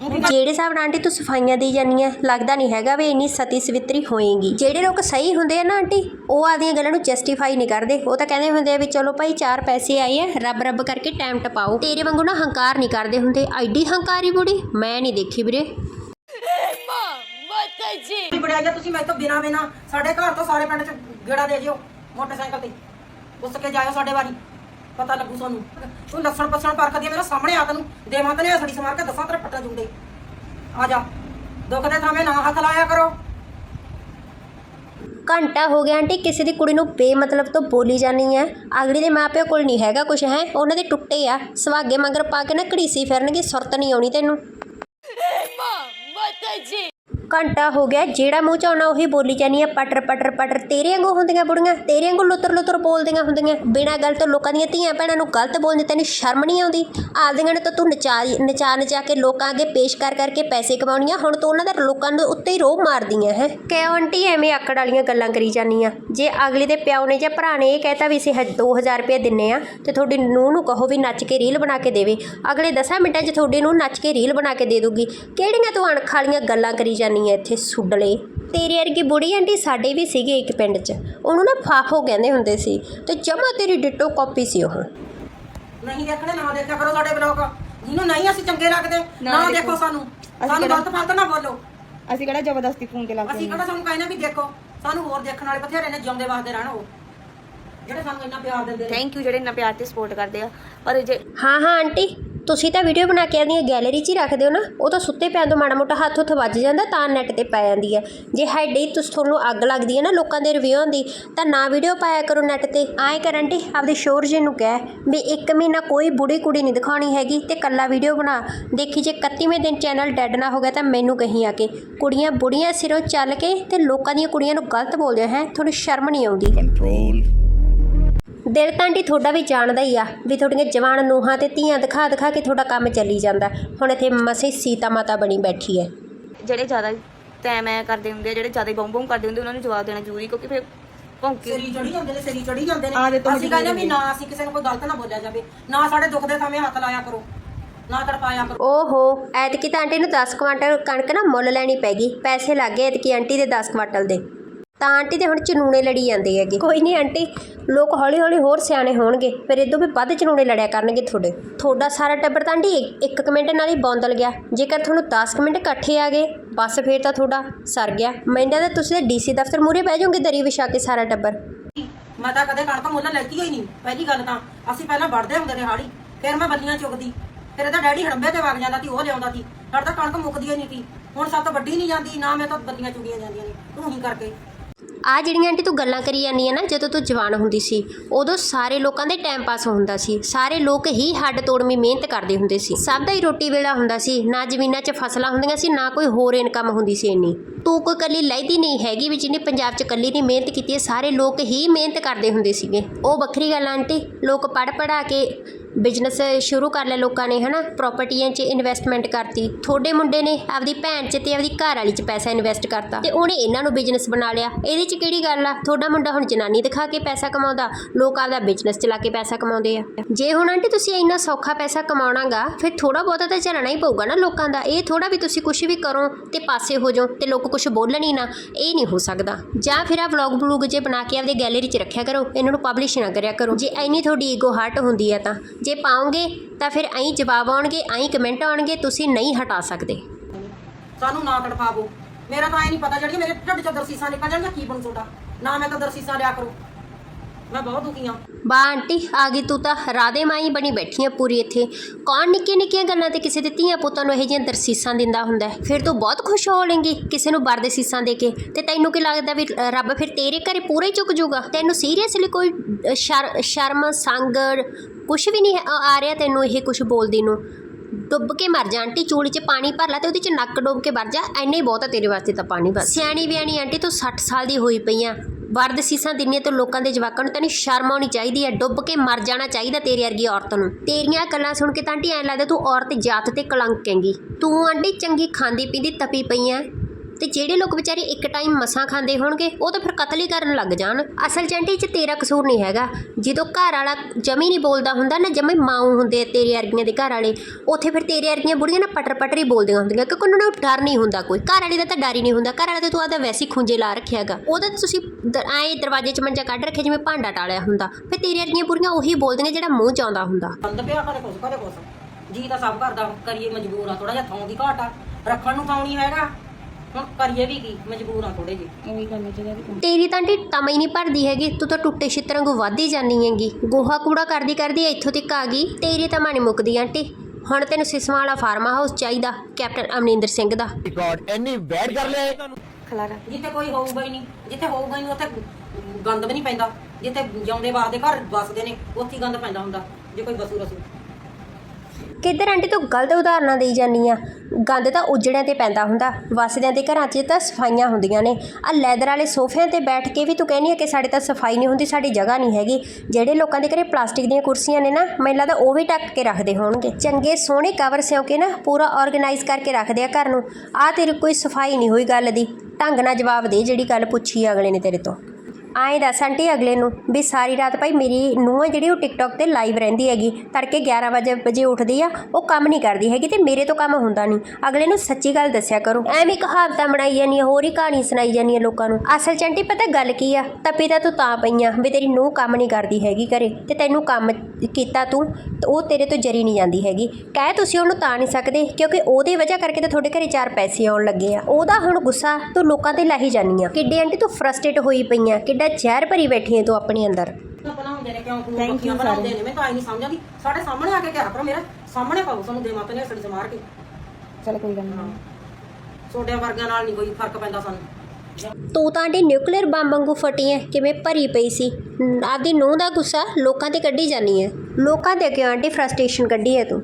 [SPEAKER 4] ਜਿਹੜੇ ਹਿਸਾਬ ਨਾਲ ਆਂਟੀ ਤੂੰ ਸਫਾਈਆਂ ਦੀ ਜਾਨੀ ਆ, ਲੱਗਦਾ ਨਹੀਂ ਹੈਗਾ ਵੀ ਇੰਨੀ ਸਤੀ ਸਵਿਤਰੀ ਹੋਏਗੀ। ਜਿਹੜੇ ਲੋਕ ਸਹੀ ਹੁੰਦੇ ਆ ਨਾ ਆਂਟੀ, ਉਹ ਆਦੀਆਂ ਗੱਲਾਂ ਨੂੰ ਜਸਟੀਫਾਈ ਨਹੀਂ ਕਰਦੇ। ਉਹ ਤਾਂ ਕਹਿੰਦੇ ਹੁੰਦੇ ਆ ਵੀ ਚਲੋ ਭਾਈ ਚਾਰ ਪੈਸੇ ਆਏ ਆ, ਰੱਬ ਰੱਬ ਕਰਕੇ ਟਾਈਮ ਟਪਾਓ। ਤੇਰੇ ਵਾਂਗੂ ਨਾ ਹੰਕਾਰ ਨਹੀਂ ਕਰਦੇ ਹੁੰਦੇ। ਐਡੀ ਹੰਕਾਰੀ ਬੁੜੀ, ਮੈਂ ਨਹੀਂ ਦੇਖੀ ਵੀਰੇ।
[SPEAKER 9] ਬੜਿਆ ਜਾਂ ਤੁਸੀਂ ਮੇਰੇ ਤੋਂ ਬਿਨਾ ਬਿਨਾ ਸਾਡੇ ਘਰ ਤੋਂ ਸਾਰੇ ਪਿੰਡ 'ਚ ਗੇੜਾ ਦੇ ਜਿਓ ਮੋਟਰਸਾਈਕਲ ਤੇ। ਪੁੱਛ ਕੇ ਜਾਇਓ ਸਾਡੇ ਵਾਰੀ। ਪਤਾ ਲੱਗੂ ਤੁਹਾਨੂੰ। ਤੂੰ ਲੱਸਣ ਪੱਸਣ ਪਰਖਦੀ ਆ ਮੇਰੇ ਸਾਹਮਣੇ ਆ ਤੈਨੂੰ। ਦੇਵਾਂ ਤਨੇ ਸੜੀ ਸਮਾਰ ਕੇ ਦੱਸਾਂ ਤੇਰੇ ਪੱਟਾ ਜੁੰਡੇ। ਆ ਜਾ। ਦੁੱਖ ਦੇ ਥਾਵੇਂ ਨਾ ਹੱਥ ਲਾਇਆ ਕਰੋ।
[SPEAKER 4] ਘੰਟਾ ਹੋ ਗਿਆ ਆਂਟੀ ਕਿਸੇ ਦੀ ਕੁੜੀ ਨੂੰ ਬੇਮਤਲਬ ਤੋਂ ਬੋਲੀ ਜਾਨੀ ਆ ਅਗਲੀ ਦੇ ਮਾਪਿਓ ਕੋਲ ਨਹੀਂ ਹੈਗਾ ਕੁਝ ਹੈ? ਉਹਨਾਂ ਦੇ ਟੁੱਟੇ ਆ। ਸੁਹਾਗੇ ਮਗਰ ਪਾ ਕੇ ਨਾ ਘੜੀਸੀ ਫਿਰਨਗੇ ਸੁਰਤ ਨਹੀਂ ਆਉਣੀ ਤੈਨੂੰ। ਘੰਟਾ ਹੋ ਗਿਆ, ਜਿਹੜਾ ਮੂੰਹ ਚ ਆਉਣਾ ਉਹੀ ਬੋਲੀ ਜਾਨੀ ਆ, ਪਟਰ ਪਟਰ ਪਟਰ, ਤੇਰੇ ਵਾਂਗੂ ਹੁੰਦੀਆਂ ਬੁੜੀਆਂ, ਤੇਰੇ ਵਾਂਗੂ ਲੁੱਤਰ ਲੁੱਤਰ ਬੋਲਦੀਆਂ ਹੁੰਦੀਆਂ। ਬਿਨਾਂ ਗੱਲ ਤੋਂ ਲੋਕਾਂ ਦੀਆਂ ਧੀਆਂ ਭੈਣਾਂ ਨੂੰ ਗਲਤ ਬੋਲਣ ਦੀ ਤੈਨੂੰ ਸ਼ਰਮ ਨਹੀਂ ਆਉਂਦੀ। ਆਪਦੀਆਂ ਨੇ ਤਾਂ ਤੂੰ ਨਚਾ ਨਚਾ ਨਚਾ ਕੇ ਲੋਕਾਂ ਅੱਗੇ ਪੇਸ਼ ਕਰ ਕਰਕੇ ਪੈਸੇ ਕਮਾਉਣੀਆਂ ਹੁਣ ਤੂੰ ਉਹਨਾਂ ਦਾ ਲੋਕਾਂ ਨੂੰ ਉੱਤੇ ਹੀ ਰੋਹ ਮਾਰਦੀਆਂ ਹੈ। ਕਿਉਂ ਆਂਟੀ, ਐਵੇਂ ਆਕੜ ਵਾਲੀਆਂ ਗੱਲਾਂ ਕਰੀ ਜਾਂਦੀਆਂ ਜੇ ਅਗਲੀ ਦੇ ਪਿਓ ਨੇ ਜਾਂ ਭਰਾ ਨੇ ਇਹ ਕਹਿਤਾ ਵੀ ਅਸੀਂ 2000 ਰੁਪਏ ਦਿੰਨੇ ਆ, ਤੇ ਤੁਹਾਡੀ ਨੂੰਹ ਨੂੰ ਕਹੋ ਵੀ ਨੱਚ ਕੇ ਰੀਲ ਬਣਾ ਕੇ ਦੇਵੇ। ਅਗਲੇ 10 ਮਿੰਟਾਂ 'ਚ ਤੁਹਾਡੀ ਨੂੰਹ ਨੱਚ ਕੇ ਰੀਲ ਬਣਾ ਕੇ ਦੇ ਦੂਗੀ। ਕਿਹੜੀਆਂ ਤੂੰ ਅਣਖ ਵਾਲੀਆਂ ਗੱਲਾਂ ਕਰੀ ਜਾਂਦੀਆਂ ਇੱਥੇ ਸੁੱਡਲੇ। ਤੇਰੀ ਵਰਗੀ ਬੁੜੀ ਆਂਟੀ ਸਾਡੇ ਵੀ ਸੀਗੇ ਇੱਕ ਪਿੰਡ 'ਚ। ਉਹਨੂੰ ਨਾ ਫਾਫੋ ਕਹਿੰਦੇ ਹੁੰਦੇ ਸੀ ਤੇ ਜਮਾ ਤੇਰੀ ਡਿੱਟੋ ਕਾਪੀ ਸੀ ਉਹ।
[SPEAKER 9] ਨਹੀਂ ਦੇਖਣੇ ਨਾ ਦੇਖਿਆ ਕਰੋ ਸਾਡੇ ਬਲੌਗ। ਜਿਹਨੂੰ ਨਹੀਂ ਅਸੀਂ ਚੰਗੇ ਲੱਗਦੇ ਨਾ
[SPEAKER 6] ਦੇਖੋ।
[SPEAKER 9] ਸਾਨੂੰ। ਸਾਨੂੰ ਗਲਤ ਫਾਲਤ ਨਾ ਬੋਲੋ।
[SPEAKER 6] ਅਸੀਂ ਕਿਹੜਾ ਜ਼ਬਰਦਸਤੀ ਫੋਨ ਤੇ ਲਾ
[SPEAKER 9] ਅਸੀਂ ਕਿਹੜਾ ਸਾਨੂੰ ਕਹਿੰਦੇ ਵੀ ਦੇਖੋ ਸਾਨੂੰ ਹੋਰ ਦੇਖਣ ਵਾਲੇ ਬਥੇਰੇ ਨੇ ਜਿਉਂਦੇ ਵਾਸਤੇ ਰਹਿਣ ਉਹ। ਜਿਹੜੇ ਸਾਨੂੰ ਇੰਨਾ ਪਿਆਰ ਦਿੰਦੇ ਨੇ।
[SPEAKER 6] ਥੈਂਕ ਯੂ ਜਿਹੜੇ ਇੰਨਾ ਪਿਆਰ ਤੇ ਸਪੋਰਟ ਕਰਦੇ ਆ। ਪਰ ਜੇ
[SPEAKER 4] ਹਾਂ ਹਾਂ ਆਂਟੀ। ਤੁਸੀਂ ਤਾਂ ਵੀਡੀਓ ਬਣਾ ਕੇ ਆਪਣੀ ਗੈਲਰੀ 'ਚ ਹੀ ਰੱਖਦੇ ਹੋ ਨਾ, ਉਹ ਤਾਂ ਸੁੱਤੇ ਪਿਆਂ ਤੋਂ ਮਾੜਾ ਮੋਟਾ ਹੱਥ ਉੱਥੇ ਵੱਜ ਜਾਂਦਾ, ਤਾਂ ਨੈਟ ਤੇ ਪੈ ਜਾਂਦੀ ਹੈ ਜੇ ਹੈਡੇ ਤੁਸੀਂ ਤੁਹਾਨੂੰ ਅੱਗ ਲੱਗਦੀ ਹੈ ਨਾ ਲੋਕਾਂ ਦੇ ਰਿਵਿਊਆਂ ਦੀ, ਤਾਂ ਨਾ ਵੀਡੀਓ ਪਾਇਆ ਕਰੋ ਨੈਟ ਤੇ। ਆਏ ਕਰ ਆਂਟੀ, ਆਪਦੇ ਸ਼ੋਰ ਜੀ ਨੂੰ ਕਹਿ ਵੀ ਇੱਕ ਮਹੀਨਾ ਕੋਈ ਬੁੜੀ ਕੁੜੀ ਨਹੀਂ ਦਿਖਾਉਣੀ ਹੈਗੀ ਤੇ ਕੱਲਾ ਵੀਡੀਓ ਬਣਾ। ਦੇਖੀ ਜੇ 31ਵੇਂ ਦਿਨ ਚੈਨਲ ਡੈਡ ਨਾ ਹੋ ਗਿਆ ਤਾਂ ਮੈਨੂੰ ਕਹੀ ਆ ਕੇ। ਕੁੜੀਆਂ ਬੁੜੀਆਂ ਸਿਰੋਂ ਚੱਲ ਕੇ ਤੇ ਲੋਕਾਂ ਦੀਆਂ ਕੁੜੀਆਂ ਨੂੰ ਗਲਤ ਬੋਲਦੇ ਹੈ? ਤੁਹਾਨੂੰ ਸ਼ਰਮ ਨਹੀਂ ਆਉਂਦੀ। ਦਿਲ ਤਾਂ ਆਂਟੀ ਤੁਹਾਡਾ ਵੀ ਜਾਣਦਾ ਹੀ ਆ ਵੀ ਤੁਹਾਡੀਆਂ ਜਵਾਨ ਨੂੰਹਾਂ ਤੇ ਧੀਆਂ ਦਿਖਾ ਦਿਖਾ ਕੇ ਤੁਹਾਡਾ ਕੰਮ ਚੱਲੀ ਜਾਂਦਾ। ਹੁਣ ਇੱਥੇ ਮਸੇ ਸੀਤਾ ਮਾਤਾ ਬਣੀ ਬੈਠੀ ਹੈ
[SPEAKER 6] ਜਿਹੜੇ ਜ਼ਿਆਦਾ ਟਾਈਮ ਐ ਕਰਦੇ ਹੁੰਦੇ ਆ ਜਿਹੜੇ ਜ਼ਿਆਦਾ ਬੰਮ ਬੰਮ ਕਰਦੇ ਹੁੰਦੇ ਉਹਨਾਂ ਨੂੰ ਜਵਾਬ ਦੇਣਾ ਜ਼ਰੂਰੀ ਕਿਉਂਕਿ ਫਿਰ ਭੌਂਕੀ
[SPEAKER 9] ਸਰੀ ਚੜੀ ਜਾਂਦੇ ਨੇ ਸਰੀ ਚੜੀ ਜਾਂਦੇ
[SPEAKER 6] ਆਹ
[SPEAKER 9] ਨੇ
[SPEAKER 6] ਦੇਖੋ
[SPEAKER 9] ਅਸੀਂ ਕਹਿੰਦੇ ਵੀ ਨਾ ਅਸੀਂ ਕਿਸੇ ਨੂੰ ਕੋਈ ਗਲਤ ਨਾ ਬੋਲਿਆ ਜਾਵੇ ਨਾ ਸਾਡੇ ਦੁੱਖ ਦੇ ਸਮੇਂ ਹੱਥ ਲਾਇਆ ਕਰੋ ਨਾ ਤੜਪਾਇਆ ਕਰੋ।
[SPEAKER 4] ਓਹੋ ਐਤਕੀ ਤਾਂ ਆਂਟੀ ਨੂੰ 10 ਕੁਆਂਟਲ ਕਣਕ ਨਾ ਮੁੱਲ ਲੈਣੀ ਪੈਗੀ ਪੈਸੇ ਲੱਗ ਗਏ ਐਤਕੀ ਆਂਟੀ ਦੇ 10 ਕੁਆਂਟਲ ਦੇ। ਤਾਂ ਆਂਟੀ ਦੇ ਹੁਣ ਚਨੂਣੇ ਲੜੀ ਜਾਂਦੇ ਹੈਗੇ। ਕੋਈ ਨਹੀਂ ਆਂਟੀ, ਲੋਕ ਹੌਲੀ ਹੌਲੀ ਹੋਰ ਸਿਆਣੇ ਹੋਣਗੇ, ਫਿਰ ਇਦੋਂ ਵੀ ਵੱਧ ਚਨੂਨੇ ਲੜਿਆ ਕਰਨਗੇ ਤੁਹਾਡੇ। ਤੁਹਾਡਾ ਸਾਰਾ ਟੱਬਰ ਤਾਂ ਆਂਟੀ ਇੱਕ- ਕਮੈਂਟ ਨਾਲ ਹੀ ਬੌਂਦਲ ਗਿਆ। ਜੇਕਰ ਤੁਹਾਨੂੰ 10 ਕਮੈਂਟ ਇਕੱਠੇ ਆ ਗਏ, ਬਸ ਫੇਰ ਤਾਂ ਤੁਹਾਡਾ ਸਰ ਗਿਆ। ਮੈਂਦਾ ਤਾਂ ਤੁਸੀਂ ਡੀਸੀ ਦਫ਼ਤਰ ਮੂਰੇ ਬਹਿ ਜਾਓਗੇ ਦਰੀ ਵਿਛਾ ਕੇ ਸਾਰਾ ਟੱਬਰ?
[SPEAKER 9] ਮੈਂ ਤਾਂ ਕਦੇ ਕਣਕ ਮੁੱਲ ਲੈਤੀ ਹੋਈ ਨਹੀਂ ਪਹਿਲੀ ਗੱਲ ਤਾਂ ਅਸੀਂ ਪਹਿਲਾਂ ਵੜਦੇ ਹੁੰਦੇ ਨੇ ਹਾੜੀ, ਫਿਰ ਮੈਂ ਬੱਲੀਆਂ ਚੁਗਦੀ ਫਿਰ ਇਹਦਾ ਡੈਡੀ ਹੜੰਬੇ ਤੇ ਵਗ ਜਾਂਦਾ ਸੀ, ਉਹ ਲਿਆਉਂਦਾ ਸੀ। ਸਾਡਾ ਤਾਂ ਕਣਕ ਮੁੱਕਦੀ ਹੀ ਨਹੀਂ ਸੀ। ਹੁਣ ਸਭ ਵੱਡੀ ਨਹੀਂ ਜਾਂਦੀ, ਨਾ ਮੈਂ ਤਾਂ ਬੱਲੀਆਂ ਚੁਗੀਆਂ ਜਾਂਦੀਆਂ ਨੇ ਤੂੰ ਹੀ ਕਰਕੇ।
[SPEAKER 4] ਆ ਜਿਹੜੀਆਂ ਆਂਟੀ ਤੂੰ ਗੱਲਾਂ ਕਰੀ ਜਾਂਦੀ ਆ ਨਾ, ਜਦੋਂ ਤੂੰ ਜਵਾਨ ਹੁੰਦੀ ਸੀ, ਉਦੋਂ ਸਾਰੇ ਲੋਕਾਂ ਦੇ ਟਾਈਮ ਪਾਸ ਹੁੰਦਾ ਸੀ। ਸਾਰੇ ਲੋਕ ਹੀ ਹੱਡ ਤੋੜਵੀਂ ਮਿਹਨਤ ਕਰਦੇ ਹੁੰਦੇ ਸੀ। ਸਭ ਦਾ ਹੀ ਰੋਟੀ ਵੇਲਾ ਹੁੰਦਾ ਸੀ, ਨਾ ਜ਼ਮੀਨਾਂ 'ਚ ਫਸਲਾਂ ਹੁੰਦੀਆਂ ਸੀ, ਨਾ ਕੋਈ ਹੋਰ ਇਨਕਮ ਹੁੰਦੀ ਸੀ ਇੰਨੀ। ਤੂੰ ਕੋਈ ਕੱਲੀ ਲਹਿਦੀ ਨਹੀਂ ਹੈਗੀ ਵੀ ਜਿਹਨੇ ਪੰਜਾਬ 'ਚ ਕੱਲੀ ਨਹੀਂ ਮਿਹਨਤ ਕੀਤੀ ਹੈ, ਸਾਰੇ ਲੋਕ ਹੀ ਮਿਹਨਤ ਕਰਦੇ ਹੁੰਦੇ ਸੀਗੇ। ਉਹ ਵੱਖਰੀ ਗੱਲ ਆ ਆਂਟੀ, ਲੋਕ ਪੜ ਪੜਾ ਕੇ ਬਿਜ਼ਨਸ ਸ਼ੁਰੂ ਕਰ ਲਿਆ ਲੋਕਾਂ ਨੇ ਹੈ ਨਾ ਪ੍ਰੋਪਰਟੀਆਂ 'ਚ ਇਨਵੈਸਟਮੈਂਟ ਕਰਤੀ। ਤੁਹਾਡੇ ਮੁੰਡੇ ਨੇ ਆਪਦੀ ਭੈਣ 'ਚ ਤੇ ਆਪਦੀ ਘਰ ਵਾਲੀ 'ਚ ਪੈਸਾ ਇਨਵੈਸਟ ਕਰਤਾ ਤੇ ਉਹਨੇ ਇਹਨਾਂ ਨੂੰ ਬਿਜ਼ਨਸ ਬਣਾ ਲਿਆ। ਇਹਦੇ 'ਚ ਕਿਹੜੀ ਗੱਲ ਆ? ਤੁਹਾਡਾ ਮੁੰਡਾ ਹੁਣ ਜਨਾਨੀ ਦਿਖਾ ਕੇ ਪੈਸਾ ਕਮਾਉਂਦਾ। ਲੋਕ ਆਪਦਾ ਬਿਜ਼ਨਸ ਚਲਾ ਕੇ ਪੈਸਾ ਕਮਾਉਂਦੇ ਆ। ਜੇ ਹੁਣ ਆਂਟੀ ਤੁਸੀਂ ਇੰਨਾ ਸੌਖਾ ਪੈਸਾ ਕਮਾਉਣਾਗਾ, ਫਿਰ ਥੋੜਾ ਬਹੁਤਾ ਤਾਂ ਚੱਲਣਾ ਹੀ ਪਊਗਾ ਨਾ ਲੋਕਾਂ ਦਾ। ਇਹ ਥੋੜਾ ਵੀ ਤੁਸੀਂ ਕੁਝ ਵੀ ਕਰੋ ਤੇ ਪਾਸੇ ਹੋ ਜਾਓ ਤੇ ਲੋਕ ਕੁਝ ਬੋਲਣ ਹੀ ਨਾ। ਇਹ ਨਹੀਂ ਹੋ ਸਕਦਾ। ਜਾਂ ਫਿਰ ਆ ਵਲੌਗ ਬਲੂਗ ਜੇ ਬਣਾ ਕੇ ਆਪਦੇ ਗੈਲਰੀ 'ਚ ਰੱਖਿਆ ਕਰੋ। ਇਹਨਾਂ ਨੂੰ ਪਬਲਿਸ਼ ਨਾ ਕਰਿਆ ਕਰੋ। ਜੇ ਐਨੀ ਤੁਹਾਡੀ ਈਗੋ ਹਰਟ ਹੁੰਦੀ ਆ ਤਾਂ। ਜੇ ਪਾਓਗੇ ਤਾਂ ਫਿਰ ਐਂ ਜਵਾਬ ਆਉਣਗੇ ਐਂ ਕਮੈਂਟ ਆਉਣਗੇ ਤੁਸੀਂ ਨਹੀਂ ਹਟਾ ਸਕਦੇ।
[SPEAKER 9] ਸਾਨੂੰ ਨਾ ਤੜਪਾਵੋ ਮੇਰਾ ਤਾਂ ਐ ਨਹੀਂ ਪਤਾ ਜਿਹੜੀ ਮੇਰੇ ਢਿੱਡ ਚੋਂ ਦਰਸੀਸਾਂ ਨਿਕਲ ਜਾਣਗੀਆਂ ਕੀ ਬਣੂ ਤੁਹਾਡਾ। ਨਾ ਮੈਂ ਤਾਂ ਦਰਸੀਸਾਂ ਲਿਆ ਕਰੋ। ਮੈਂ ਬਹੁਤ ਦੁਖੀ ਆ।
[SPEAKER 4] ਬਾ ਆਂਟੀ ਆ ਗਈ ਤੂੰ ਤਾਂ ਰਾਦੇ ਮਾਈ ਬਣੀ ਬੈਠੀ ਆ ਪੂਰੀ ਇੱਥੇ। ਕੌਣ ਨਿੱਕੀਆਂ ਨਿੱਕੀਆਂ ਗੱਲਾਂ ਤੇ ਕਿਸੇ ਦੇ ਧੀਆਂ ਪੁੱਤਾਂ ਨੂੰ ਇਹੋ ਜਿਹੀਆਂ ਦਰਸੀਸਾਂ ਦਿੰਦਾ ਹੁੰਦਾ ਹੈ? ਫਿਰ ਤੂੰ ਬਹੁਤ ਖੁਸ਼ ਹੋ ਲੇਂਗੀ ਕਿਸੇ ਨੂੰ ਬਰਦੇ ਸੀਸਾਂ ਦੇ ਕੇ। ਤੇ ਤੈਨੂੰ ਕੀ ਲੱਗਦਾ ਵੀ ਅ, ਰੱਬ ਫਿਰ ਤੇਰੇ ਘਰੇ ਪੂਰਾ ਹੀ ਚੁੱਕ ਜੂਗਾ? ਤੈਨੂੰ ਸੀਰੀਅਸਲੀ ਕੋਈ ਅ, ਸ਼ਰ- ਸ਼ਰਮ ਸੰਗ ਕੁਛ ਵੀ ਨਹੀਂ ਆ ਰਿਹਾ ਤੈਨੂੰ ਇਹ ਕੁਛ ਬੋਲਦੀ ਨੂੰ। ਡੁੱਬ ਕੇ ਮਰ ਜਾ ਆਂਟੀ ਚੂੜੀ 'ਚ ਪਾਣੀ ਭਰ ਲੈ ਤੇ ਉਹਦੇ 'ਚ ਨੱਕ ਡੁੱਬ ਕੇ ਮਰ ਜਾ। ਐਨਾ ਹੀ ਬਹੁਤ ਆ ਤੇਰੇ ਵਾਸਤੇ ਤਾਂ ਪਾਣੀ ਬਸ। ਸਿਆਣੀ ਬਿਆਣੀ ਆਂਟੀ, ਤੂੰ 60 ਸਾਲ ਦੀ ਹੋਈ ਪਈ ਆ। ਵਰਦ ਸੀਸਾਂ ਦਿੰਨੇ ਤੋਂ ਲੋਕਾਂ ਦੇ ਜਵਾਕਾਂ ਨੂੰ ਤੈਨੂੰ ਸ਼ਰਮ ਆਉਣੀ ਚਾਹੀਦੀ ਹੈ ਡੁੱਬ ਕੇ ਮਰ ਜਾਣਾ ਚਾਹੀਦਾ ਤੇਰੀ ਵਰਗੀ ਔਰਤ ਨੂੰ। ਤੇਰੀਆਂ ਗੱਲਾਂ ਸੁਣ ਕੇ ਤਾਂ ਆਂਟੀ ਐਂ ਲੱਗਦਾ ਤੂੰ ਔਰਤ ਜਾਤ ਤੇ ਕਲੰਕ ਹੈਗੀ। ਤੂੰ ਆਂਟੀ ਚੰਗੀ ਖਾਂਦੀ ਪੀਂਦੀ ਤਪੀ ਪਈ ਆ। ਤੇ ਜਿਹੜੇ ਲੋਕ ਵਿਚਾਰੇ ਇੱਕ ਟਾਈਮ ਮਸਾਂ ਖਾਂਦੇ ਹੋਣਗੇ, ਉਹ ਤਾਂ ਫਿਰ ਕਤਲ ਹੀ ਕਰਨ ਲੱਗ ਜਾਣ। ਅਸਲ ਚ ਚ ਤੇਰਾ ਕਸੂਰ ਨਹੀਂ ਹੈਗਾ। ਜਦੋਂ ਘਰ ਵਾਲਾ ਜਮੀ ਨਹੀਂ ਬੋਲਦਾ ਹੁੰਦਾ ਨਾ, ਜਮੇ ਮਾਊ ਹੁੰਦੇ ਆ ਵਰਗੀਆਂ ਦੇ ਘਰ ਵਾਲੇ, ਉੱਥੇ ਫਿਰ ਤੇਰੇ ਵਰਗੀਆਂ ਬੁੜੀਆਂ ਨਾ ਪਟਰ ਪਟਰ ਹੀ ਬੋਲਦੀਆਂ ਹੁੰਦੀਆਂ, ਕਿਉਂਕਿ ਉਹਨਾਂ ਨੂੰ ਡਰ ਨਹੀਂ ਹੁੰਦਾ ਕੋਈ। ਘਰ ਵਾਲੇ ਦਾ ਤਾਂ ਡਰ ਹੀ ਨਹੀਂ ਹੁੰਦਾ। ਘਰ ਵਾਲਾ ਤਾਂ ਤੂੰ ਆਦਾ ਵੈਸੇ ਹੀ ਖੁੰਝੇ ਲਾ ਰੱਖਿਆਗਾ ਉਹਦਾ ਤੁਸੀਂ ਐ ਦਰਵਾਜ਼ੇ 'ਚ ਮੰਜਾ ਕੱਢ ਰੱਖਿਆ, ਜਿਵੇਂ ਭਾਂਡਾ ਟਾਲਿਆ ਹੁੰਦਾ। ਫਿਰ ਤੇਰੇ ਵਰਗੀਆਂ ਬੁੜੀਆਂ ਉਹੀ ਬੋਲਦੀਆਂ ਜਿਹੜਾ ਮੂੰਹ ਚ ਆਉਂਦਾ ਹੁੰਦਾ।
[SPEAKER 9] ਬੰਦ ਪਿਆ ਕਦੇ ਕੁਛ ਕਦੇ ਕੁਛ। ਜੀ ਤਾਂ ਸਭ ਕਰਦਾ, ਕਰੀਏ ਮਜਬੂਰ ਆ ਥੋੜਾ ਜਿਹਾ ਥਾਂ ਦੀ ਘਾਟ ਆ। ਰੱਖਣ ਨੂੰ ਥਾਂ ਨਹੀਂ ਹੈਗਾ। ਹੁਣ ਕਰੀਏ ਵੀ ਕੀ ਮਜਬੂਰ ਆ ਥੋੜੇ ਜੀ
[SPEAKER 4] ਤੇਰੀ ਤਾਂ ਆਂਟੀ ਤਮ ਹੀ ਨਹੀਂ ਭਰਦੀ ਹੈਗੀ ਤੂੰ ਤਾਂ ਟੁੱਟੇ ਛਿੱਤਰਾਂ ਕੋ ਵਾਧੀ ਜਾਂਦੀ ਹੈਗੀ। ਗੋਹਾ ਕੂੜਾ ਕਰਦੀ ਕਰਦੀ ਇੱਥੋਂ ਤੱਕ ਆ ਗਈ ਤੇਰੀ ਤਾਂ ਮਾਣੀ ਮੁੱਕਦੀ ਆਂਟੀ। ਹੁਣ ਤੈਨੂੰ ਸਿਸਮਾਂ ਵਾਲਾ ਫਾਰਮ ਹਾਊਸ ਚਾਹੀਦਾ ਕੈਪਟਨ ਅਮਰਿੰਦਰ ਸਿੰਘ ਦਾ।
[SPEAKER 6] ਖਲਾਰਾ
[SPEAKER 9] ਜਿੱਥੇ ਕੋਈ ਹੋਊਗਾ ਹੀ ਨਹੀਂ ਜਿੱਥੇ ਹੋਊਗਾ ਹੀ ਨਹੀਂ ਉੱਥੇ ਗੰਦ ਵੀ ਨਹੀਂ ਪੈਂਦਾ। ਜਿੱਥੇ ਜਿਉਂਦੇ ਬਾਦੇ ਘਰ ਵਸਦੇ ਨੇ ਉੱਥੇ ਹੀ ਗੰਦ ਪੈਂਦਾ ਹੁੰਦਾ ਜੇ ਕੋਈ ਵਸੂ ਰਸੂ
[SPEAKER 4] ਕਿੱਧਰ ਆਂਟੀ ਤੂੰ ਗਲਤ ਉਦਾਹਰਨਾਂ ਦੇਈ ਜਾਂਦੀ ਆ? ਗੰਦ ਤਾਂ ਉਜੜਿਆਂ ਤੇ ਪੈਂਦਾ ਹੁੰਦਾ। ਵਸਦਿਆਂ ਦੇ ਘਰਾਂ 'ਚ ਤਾਂ ਸਫਾਈਆਂ ਹੁੰਦੀਆਂ ਨੇ। ਆ ਲੈਦਰ ਵਾਲੇ ਸੋਫਿਆਂ ਤੇ ਬੈਠ ਕੇ ਵੀ ਤੂੰ ਕਹਿੰਦੀ ਆ ਕਿ ਸਾਡੇ ਤਾਂ ਸਫ਼ਾਈ ਨਹੀਂ ਹੁੰਦੀ, ਸਾਡੀ ਜਗ੍ਹਾ ਨਹੀਂ ਹੈਗੀ। ਜਿਹੜੇ ਲੋਕਾਂ ਦੇ ਘਰੇ ਪਲਾਸਟਿਕ ਦੀਆਂ ਕੁਰਸੀਆਂ ਨੇ ਨਾ, ਮੈਨੂੰ ਲੱਗਦਾ ਉਹ ਵੀ ਢੱਕ ਕੇ ਰੱਖਦੇ ਹੋਣਗੇ। ਚੰਗੇ ਸੋਹਣੇ ਕਵਰ ਸਿਉ ਕੇ ਨਾ, ਪੂਰਾ ਆਰਗੇਨਾਈਜ਼ ਕਰਕੇ ਰੱਖਦੇ ਆ ਘਰ ਨੂੰ। ਆ ਤੇਰੀ ਕੋਈ ਸਫ਼ਾਈ ਨਹੀਂ ਹੋਈ ਗੱਲ ਦੀ। ਢੰਗ ਨਾਲ ਜਵਾਬ ਦੇ ਜਿਹੜੀ ਗੱਲ ਪੁੱਛੀ ਆ ਅਗਲੇ ਨੇ ਤੇਰੇ ਤੋਂ। ਆਏ ਦੱਸ ਆਂਟੀ ਅਗਲੇ ਨੂੰ ਵੀ ਸਾਰੀ ਰਾਤ ਭਾਈ ਮੇਰੀ ਨੂੰਹ ਹੈ ਜਿਹੜੀ ਉਹ ਟਿਕਟੌਕ ਤੇ ਲਾਈਵ ਰਹਿੰਦੀ ਹੈਗੀ। ਤੜਕੇ 11 ਵਜੇ ਵਜੇ ਉੱਠਦੀ ਆ, ਉਹ ਕੰਮ ਨਹੀਂ ਕਰਦੀ ਹੈਗੀ ਤੇ ਮੇਰੇ ਤੋਂ ਕੰਮ ਹੁੰਦਾ ਨਹੀਂ। ਅਗਲੇ ਨੂੰ ਸੱਚੀ ਗੱਲ ਦੱਸਿਆ ਕਰੋ। ਐਵੇਂ ਕਹਾਵਤਾਂ ਬਣਾਈ ਜਾਂਦੀਆਂ, ਹੋਰ ਹੀ ਕਹਾਣੀ ਸੁਣਾਈ ਜਾਂਦੀਆਂ ਲੋਕਾਂ ਨੂੰ। ਅਸਲ ਚ ਆਂਟੀ ਪਤਾ ਗੱਲ ਕੀ ਆ? ਤਪੀ ਤਾਂ ਤੂੰ ਤਾਂ ਪਈਆਂ ਵੀ ਤੇਰੀ ਨੂੰਹ ਕੰਮ ਨਹੀਂ ਕਰਦੀ ਹੈਗੀ ਘਰੇ ਤੇ ਤੈਨੂੰ ਕੰਮ ਕੀਤਾ ਤੂੰ, ਤੇ ਉਹ ਤੇਰੇ ਤੋਂ ਜਰੀ ਨਹੀਂ ਜਾਂਦੀ ਹੈਗੀ। ਕਹਿ ਤੁਸੀਂ ਉਹਨੂੰ ਤਾਂ ਨਹੀਂ ਸਕਦੇ, ਕਿਉਂਕਿ ਉਹਦੀ ਵਜ੍ਹਾ ਕਰਕੇ ਤਾਂ ਤੁਹਾਡੇ ਘਰੇ ਚਾਰ ਪੈਸੇ ਆਉਣ ਲੱਗੇ ਆ। ਉਹਦਾ ਹੁਣ ਗੁੱਸਾ ਤੂੰ ਲੋਕਾਂ ਤੇ ਲਾਹੀ ਜਾਨੀ ਆ। ਕਿੱਡੇ ਆਂਟੀ ਤੂੰ ਫਰਸਟ੍ਰੇਟ ਹੋਈ ਪਈਆਂ ਕਿੱਡਾ ਜ਼ਹਿਰ ਭਰੀ ਬੈਠੀ ਹੈ ਤੂੰ ਆਪਣੇ ਅੰਦਰ।
[SPEAKER 9] ਨਾ ਬਣਾਉਂਦੇ ਨੇ ਕਿਉਂ? ਕੂੜ ਬੱਕੀਆਂ ਬਣਾਉਂਦੇ ਨੇ? ਮੈਂ ਤਾਂ ਆਈ ਨਹੀਂ ਸਮਝ ਆਉਂਦੀ। ਸਾਡੇ ਸਾਹਮਣੇ ਆ ਕੇ ਕਿਹਾ ਕਰੋ ਮੇਰੇ। ਸਾਹਮਣੇ ਪਾਓ ਤੁਹਾਨੂੰ ਦੇ ਮਾਤਾ ਨੇ ਸੜੀ ਚ ਮਾਰ ਕੇ।
[SPEAKER 6] ਚਲ ਕੋਈ ਗੱਲ ਨਹੀਂ
[SPEAKER 9] ਛੋਟਿਆਂ ਵਰਗਿਆਂ ਨਾਲ ਨਹੀਂ ਕੋਈ ਫ਼ਰਕ ਪੈਂਦਾ ਸਾਨੂੰ।
[SPEAKER 4] ਤੂੰ ਤਾਂ ਆਂਟੀ ਨਿਊਕਲੀਅਰ ਬੰਬ ਵਾਂਗੂ ਫਟੀ ਹੈ ਕਿਵੇਂ ਭਰੀ ਪਈ ਸੀ। ਨ- ਆਪਦੀ ਨੂੰਹ ਦਾ ਗੁੱਸਾ ਲੋਕਾਂ ਤੇ ਕੱਢੀ ਜਾਨੀ ਹੈ ਲੋਕਾਂ ਤੇ ਕਿਉਂ ਆਂਟੀ ਫਰਸਟ੍ਰੇਸ਼ਨ ਕੱਢੀ ਹੈ ਤੂੰ।